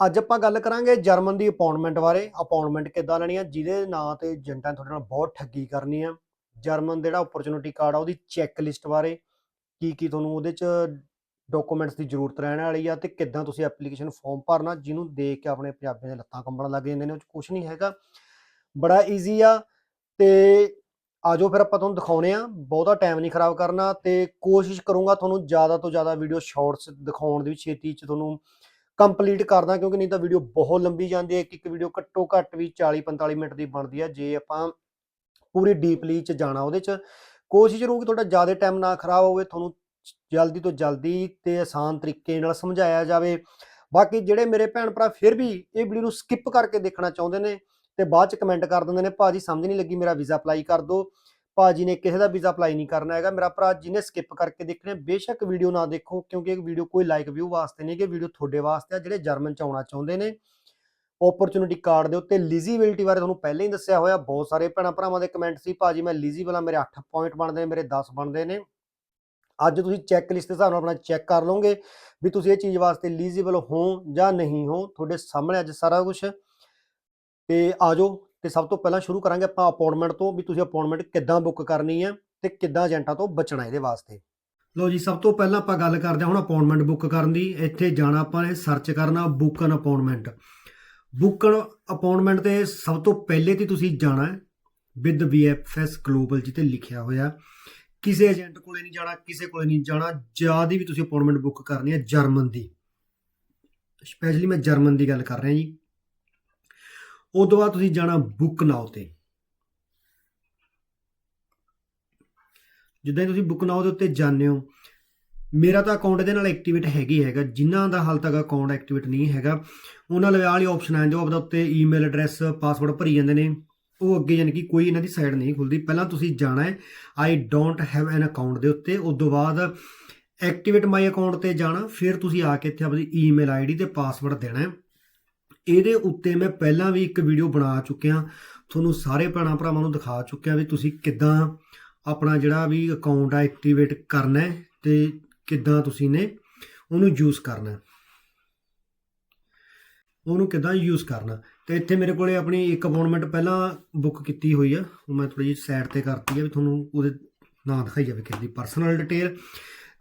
ਅੱਜ ਆਪਾਂ ਗੱਲ ਕਰਾਂਗੇ ਜਰਮਨ ਦੀ ਅਪਾਇੰਟਮੈਂਟ ਬਾਰੇ। ਅਪਾਇੰਟਮੈਂਟ ਕਿੱਦਾਂ ਲੈਣੀ ਆ? ਜਿਹਦੇ ਨਾਂ ਤੇ ਏਜੰਟਾਂ ਨੇ ਤੁਹਾਡੇ ਨਾਲ ਬਹੁਤ ਠੱਗੀ ਕਰਨੀ ਆ। ਜਰਮਨ ਜਿਹੜਾ ਓਪਰਚੁਨਿਟੀ ਕਾਰਡ ਆ, ਉਹਦੀ ਚੈੱਕ ਲਿਸਟ ਬਾਰੇ ਕੀ ਕੀ ਤੁਹਾਨੂੰ ਉਹਦੇ ਚ ਡਾਕੂਮੈਂਟਸ ਦੀ ਜ਼ਰੂਰਤ ਰਹਿਣ ਵਾਲੀ ਆ ਤੇ ਕਿੱਦਾਂ ਤੁਸੀਂ ਐਪਲੀਕੇਸ਼ਨ ਫਾਰਮ ਭਰਨਾ, ਜਿਹਨੂੰ ਦੇਖ ਕੇ ਆਪਣੇ ਪੰਜਾਬੀਆਂ ਦੇ ਲੱਤਾਂ ਕੰਬਣ ਲੱਗ ਜਾਂਦੇ ਨੇ, ਉਹ ਚ ਕੁਝ ਨਹੀਂ ਹੈਗਾ। ਬੜਾ ਈਜ਼ੀ ਆ ਤੇ ਆਜੋ ਫਿਰ ਆਪਾਂ ਤੁਹਾਨੂੰ ਦਿਖਾਉਨੇ ਆ। ਬਹੁਤਾ ਟਾਈਮ ਨਹੀਂ ਖਰਾਬ ਕਰਨਾ ਤੇ ਕੋਸ਼ਿਸ਼ ਕਰੂੰਗਾ ਤੁਹਾਨੂੰ ਜ਼ਿਆਦਾ ਤੋਂ ਜ਼ਿਆਦਾ ਵੀਡੀਓ ਸ਼ਾਰਟਸ ਦਿਖਾਉਣ ਦੀ ਛੇਤੀ ਚ ਤੁਹਾਨੂੰ ਕੰਪਲੀਟ ਕਰਦਾ ਕਿਉਂਕਿ ਨਹੀਂ ਤਾਂ ਵੀਡੀਓ ਬਹੁਤ ਲੰਬੀ ਜਾਂਦੀ ਹੈ, ਇੱਕ ਇੱਕ ਵੀਡੀਓ ਘੱਟੋ ਘੱਟ ਵੀ 40 45 ਮਿੰਟ ਦੀ ਬਣਦੀ ਹੈ, ਜੇ ਆਪਾਂ ਪੂਰੀ ਡੀਪਲੀ ਚ ਜਾਣਾ ਉਹਦੇ ਚ। ਕੋਸ਼ਿਸ਼ ਰਹੂਗੀ ਤੁਹਾਡਾ ਜ਼ਿਆਦਾ ਟਾਈਮ ਨਾ ਖਰਾਬ ਹੋਵੇ, ਤੁਹਾਨੂੰ ਜਲਦੀ ਤੋਂ ਜਲਦੀ ਤੇ ਆਸਾਨ ਤਰੀਕੇ ਨਾਲ ਸਮਝਾਇਆ ਜਾਵੇ। ਬਾਕੀ ਜਿਹੜੇ ਮੇਰੇ ਭੈਣ ਭਰਾ ਫਿਰ ਵੀ ਇਹ ਵੀਡੀਓ ਨੂੰ ਸਕਿਪ ਕਰਕੇ ਦੇਖਣਾ ਚਾਹੁੰਦੇ ਨੇ ਤੇ ਬਾਅਦ ਚ ਕਮੈਂਟ ਕਰ ਦਿੰਦੇ ਨੇ ਭਾਜੀ ਸਮਝ ਨਹੀਂ ਲੱਗੀ, ਮੇਰਾ ਵੀਜ਼ਾ ਅਪਲਾਈ ਕਰ ਦਿਓ। ਭਾਜੀ ਨੇ ਕਿਸੇ ਦਾ ਵੀਜ਼ਾ ਅਪਲਾਈ ਨਹੀਂ ਕਰਨਾ ਹੈਗਾ। ਮੇਰਾ ਭਰਾ ਜਿਹਨੇ ਸਕਿਪ ਕਰਕੇ ਦੇਖਣੇ, ਬੇਸ਼ੱਕ ਵੀਡੀਓ ਨਾ ਦੇਖੋ, ਕਿਉਂਕਿ ਇਹ ਵੀਡੀਓ ਕੋਈ ਲਾਈਕ ਵਿਊ ਵਾਸਤੇ ਨਹੀਂ ਕਿ ਵੀਡੀਓ ਤੁਹਾਡੇ ਵਾਸਤੇ ਆ, ਜਿਹੜੇ ਜਰਮਨ ਚ ਆਉਣਾ ਚਾਹੁੰਦੇ ਨੇ। ਓਪਰਚੁਨਿਟੀ ਕਾਰਡ ਦੇ ਉੱਤੇ ਐਲੀਜੀਬਿਲਟੀ ਬਾਰੇ ਤੁਹਾਨੂੰ ਪਹਿਲਾਂ ਹੀ ਦੱਸਿਆ ਹੋਇਆ, ਬਹੁਤ ਸਾਰੇ ਭੈਣਾਂ ਭਰਾਵਾਂ ਦੇ ਕਮੈਂਟ ਸੀ, ਭਾਜੀ, ਮੈਂ ਐਲੀਜੀਬਲ ਆ ਮੇਰੇ 8 ਪੁਆਇੰਟ ਬਣਦੇ ਨੇ, ਮੇਰੇ 10 ਬਣਦੇ ਨੇ। ਅੱਜ ਤੁਸੀਂ ਚੈੱਕ ਲਿਸਟ ਦੇ ਹਿਸਾਬ ਨਾਲ ਆਪਣਾ ਚੈੱਕ ਕਰ ਲਓਗੇ ਵੀ ਤੁਸੀਂ ਇਹ ਚੀਜ਼ ਵਾਸਤੇ ਐਲੀਜੀਬਲ ਹੋ ਜਾਂ ਨਹੀਂ ਹੋ। ਤੁਹਾਡੇ ਸਾਹਮਣੇ ਅੱਜ ਸਾਰਾ ਕੁਝ ਤੇ ਆਜੋ ਤੇ ਸਭ ਤੋਂ ਪਹਿਲਾਂ ਸ਼ੁਰੂ ਕਰਾਂਗੇ ਆਪਾਂ ਅਪਾਇੰਟਮੈਂਟ ਤੋਂ ਵੀ ਤੁਸੀਂ ਅਪਾਇੰਟਮੈਂਟ ਕਿੱਦਾਂ ਬੁੱਕ ਕਰਨੀ ਹੈ ਤੇ ਕਿੱਦਾਂ ਏਜੰਟਾਂ ਤੋਂ ਬਚਣਾ ਇਹਦੇ ਵਾਸਤੇ। ਲੋ ਜੀ, ਸਭ ਤੋਂ ਪਹਿਲਾਂ ਆਪਾਂ ਗੱਲ ਕਰਦੇ ਹਾਂ ਹੁਣ ਅਪਾਇੰਟਮੈਂਟ ਬੁੱਕ ਕਰਨ ਦੀ। ਇੱਥੇ ਜਾਣਾ ਆਪਾਂ ਨੇ ਸਰਚ ਕਰਨਾ book an appointment book appointment ਤੇ ਸਭ ਤੋਂ ਪਹਿਲੇ ਤੇ ਤੁਸੀਂ ਜਾਣਾ ਹੈ ਵਿਦ VFS ਗਲੋਬਲ ਜਿੱਤੇ ਲਿਖਿਆ ਹੋਇਆ। ਕਿਸੇ ਏਜੰਟ ਕੋਲੇ ਨਹੀਂ ਜਾਣਾ, ਕਿਸੇ ਕੋਲੇ ਨਹੀਂ ਜਾਣਾ ਜ਼ਿਆਦਾ ਵੀ ਤੁਸੀਂ ਅਪਾਇੰਟਮੈਂਟ ਬੁੱਕ ਕਰਨੀ ਹੈ ਜਰਮਨ ਦੀ। ਸਪੈਸ਼ਲੀ ਮੈਂ ਜਰਮਨ ਦੀ ਗੱਲ ਕਰ ਰਿਹਾ ਜੀ। ਉਸ ਤੋਂ ਬਾਅਦ ਤੁਸੀਂ ਜਾਣਾ ਬੁੱਕ ਨਾਓ ਤੇ। ਜਿੱਦਾਂ ਹੀ ਤੁਸੀਂ ਬੁੱਕ ਨਾਓ ਦੇ ਉੱਤੇ ਜਾਂਦੇ ਹੋ, ਮੇਰਾ ਤਾਂ ਅਕਾਊਂਟ ਇਹਦੇ ਨਾਲ ਐਕਟੀਵੇਟ ਹੈਗੀ ਹੈਗਾ, ਜਿਨ੍ਹਾਂ ਦਾ ਹਾਲ ਤੱਕ ਅਕਾਊਂਟ ਐਕਟੀਵੇਟ ਨਹੀਂ ਹੈਗਾ, ਉਹਨਾਂ ਲਈ ਆਹ ਵਾਲੀ ਆਪਸ਼ਨ ਆ ਜਾਂਦੀ, ਉਹ ਆਪਦਾ ਉੱਤੇ ਈਮੇਲ ਐਡਰੈਸ ਪਾਸਵਰਡ ਭਰੀ ਜਾਂਦੇ ਨੇ। ਉਹ ਅੱਗੇ ਯਾਨੀ ਕਿ ਕੋਈ ਇਹਨਾਂ ਦੀ ਸਾਈਡ ਨਹੀਂ ਖੁੱਲਦੀ। ਪਹਿਲਾਂ ਤੁਸੀਂ ਜਾਣਾ ਹੈ I don't have an account ਦੇ ਉੱਤੇ, ਉਸ ਤੋਂ ਬਾਅਦ ਐਕਟੀਵੇਟ ਮਾਈ ਅਕਾਊਂਟ ਤੇ ਜਾਣਾ, ਫਿਰ ਤੁਸੀਂ ਆ ਕੇ ਇੱਥੇ ਆਪਣੀ ਈਮੇਲ ਆਈਡੀ ਤੇ ਪਾਸਵਰਡ ਦੇਣਾ ਹੈ। ਇਹਦੇ ਉੱਤੇ ਮੈਂ ਪਹਿਲਾਂ ਵੀ ਇੱਕ ਵੀਡੀਓ ਬਣਾ ਚੁੱਕਿਆ। ਤੁਹਾਨੂੰ ਸਾਰੇ ਭੈਣਾਂ ਭਰਾਵਾਂ ਨੂੰ ਦਿਖਾ ਚੁੱਕਿਆ ਵੀ ਤੁਸੀਂ ਕਿੱਦਾਂ ਆਪਣਾ ਜਿਹੜਾ ਵੀ ਅਕਾਊਂਟ ਆ ਐਕਟੀਵੇਟ ਕਰਨਾ ਹੈ ਤੇ ਕਿੱਦਾਂ ਤੁਸੀਂ ਨੇ ਉਹਨੂੰ ਯੂਜ਼ ਕਰਨਾ ਉਹਨੂੰ ਕਿੱਦਾਂ ਯੂਜ਼ ਕਰਨਾ। ਤੇ ਇੱਥੇ ਮੇਰੇ ਕੋਲੇ ਆਪਣੀ ਇੱਕ ਅਪਾਇੰਟਮੈਂਟ ਪਹਿਲਾਂ ਬੁੱਕ ਕੀਤੀ ਹੋਈ ਆ। ਉਹ ਮੈਂ ਥੋੜੀ ਜਿਹੀ ਸਾਈਡ ਤੇ ਕਰਤੀ ਆ ਵੀ ਤੁਹਾਨੂੰ ਉਹਦੇ ਨਾਂ ਦਿਖਾਈ ਜਾਵੇ ਕਿਸ ਦੀ ਪਰਸਨਲ ਡਿਟੇਲ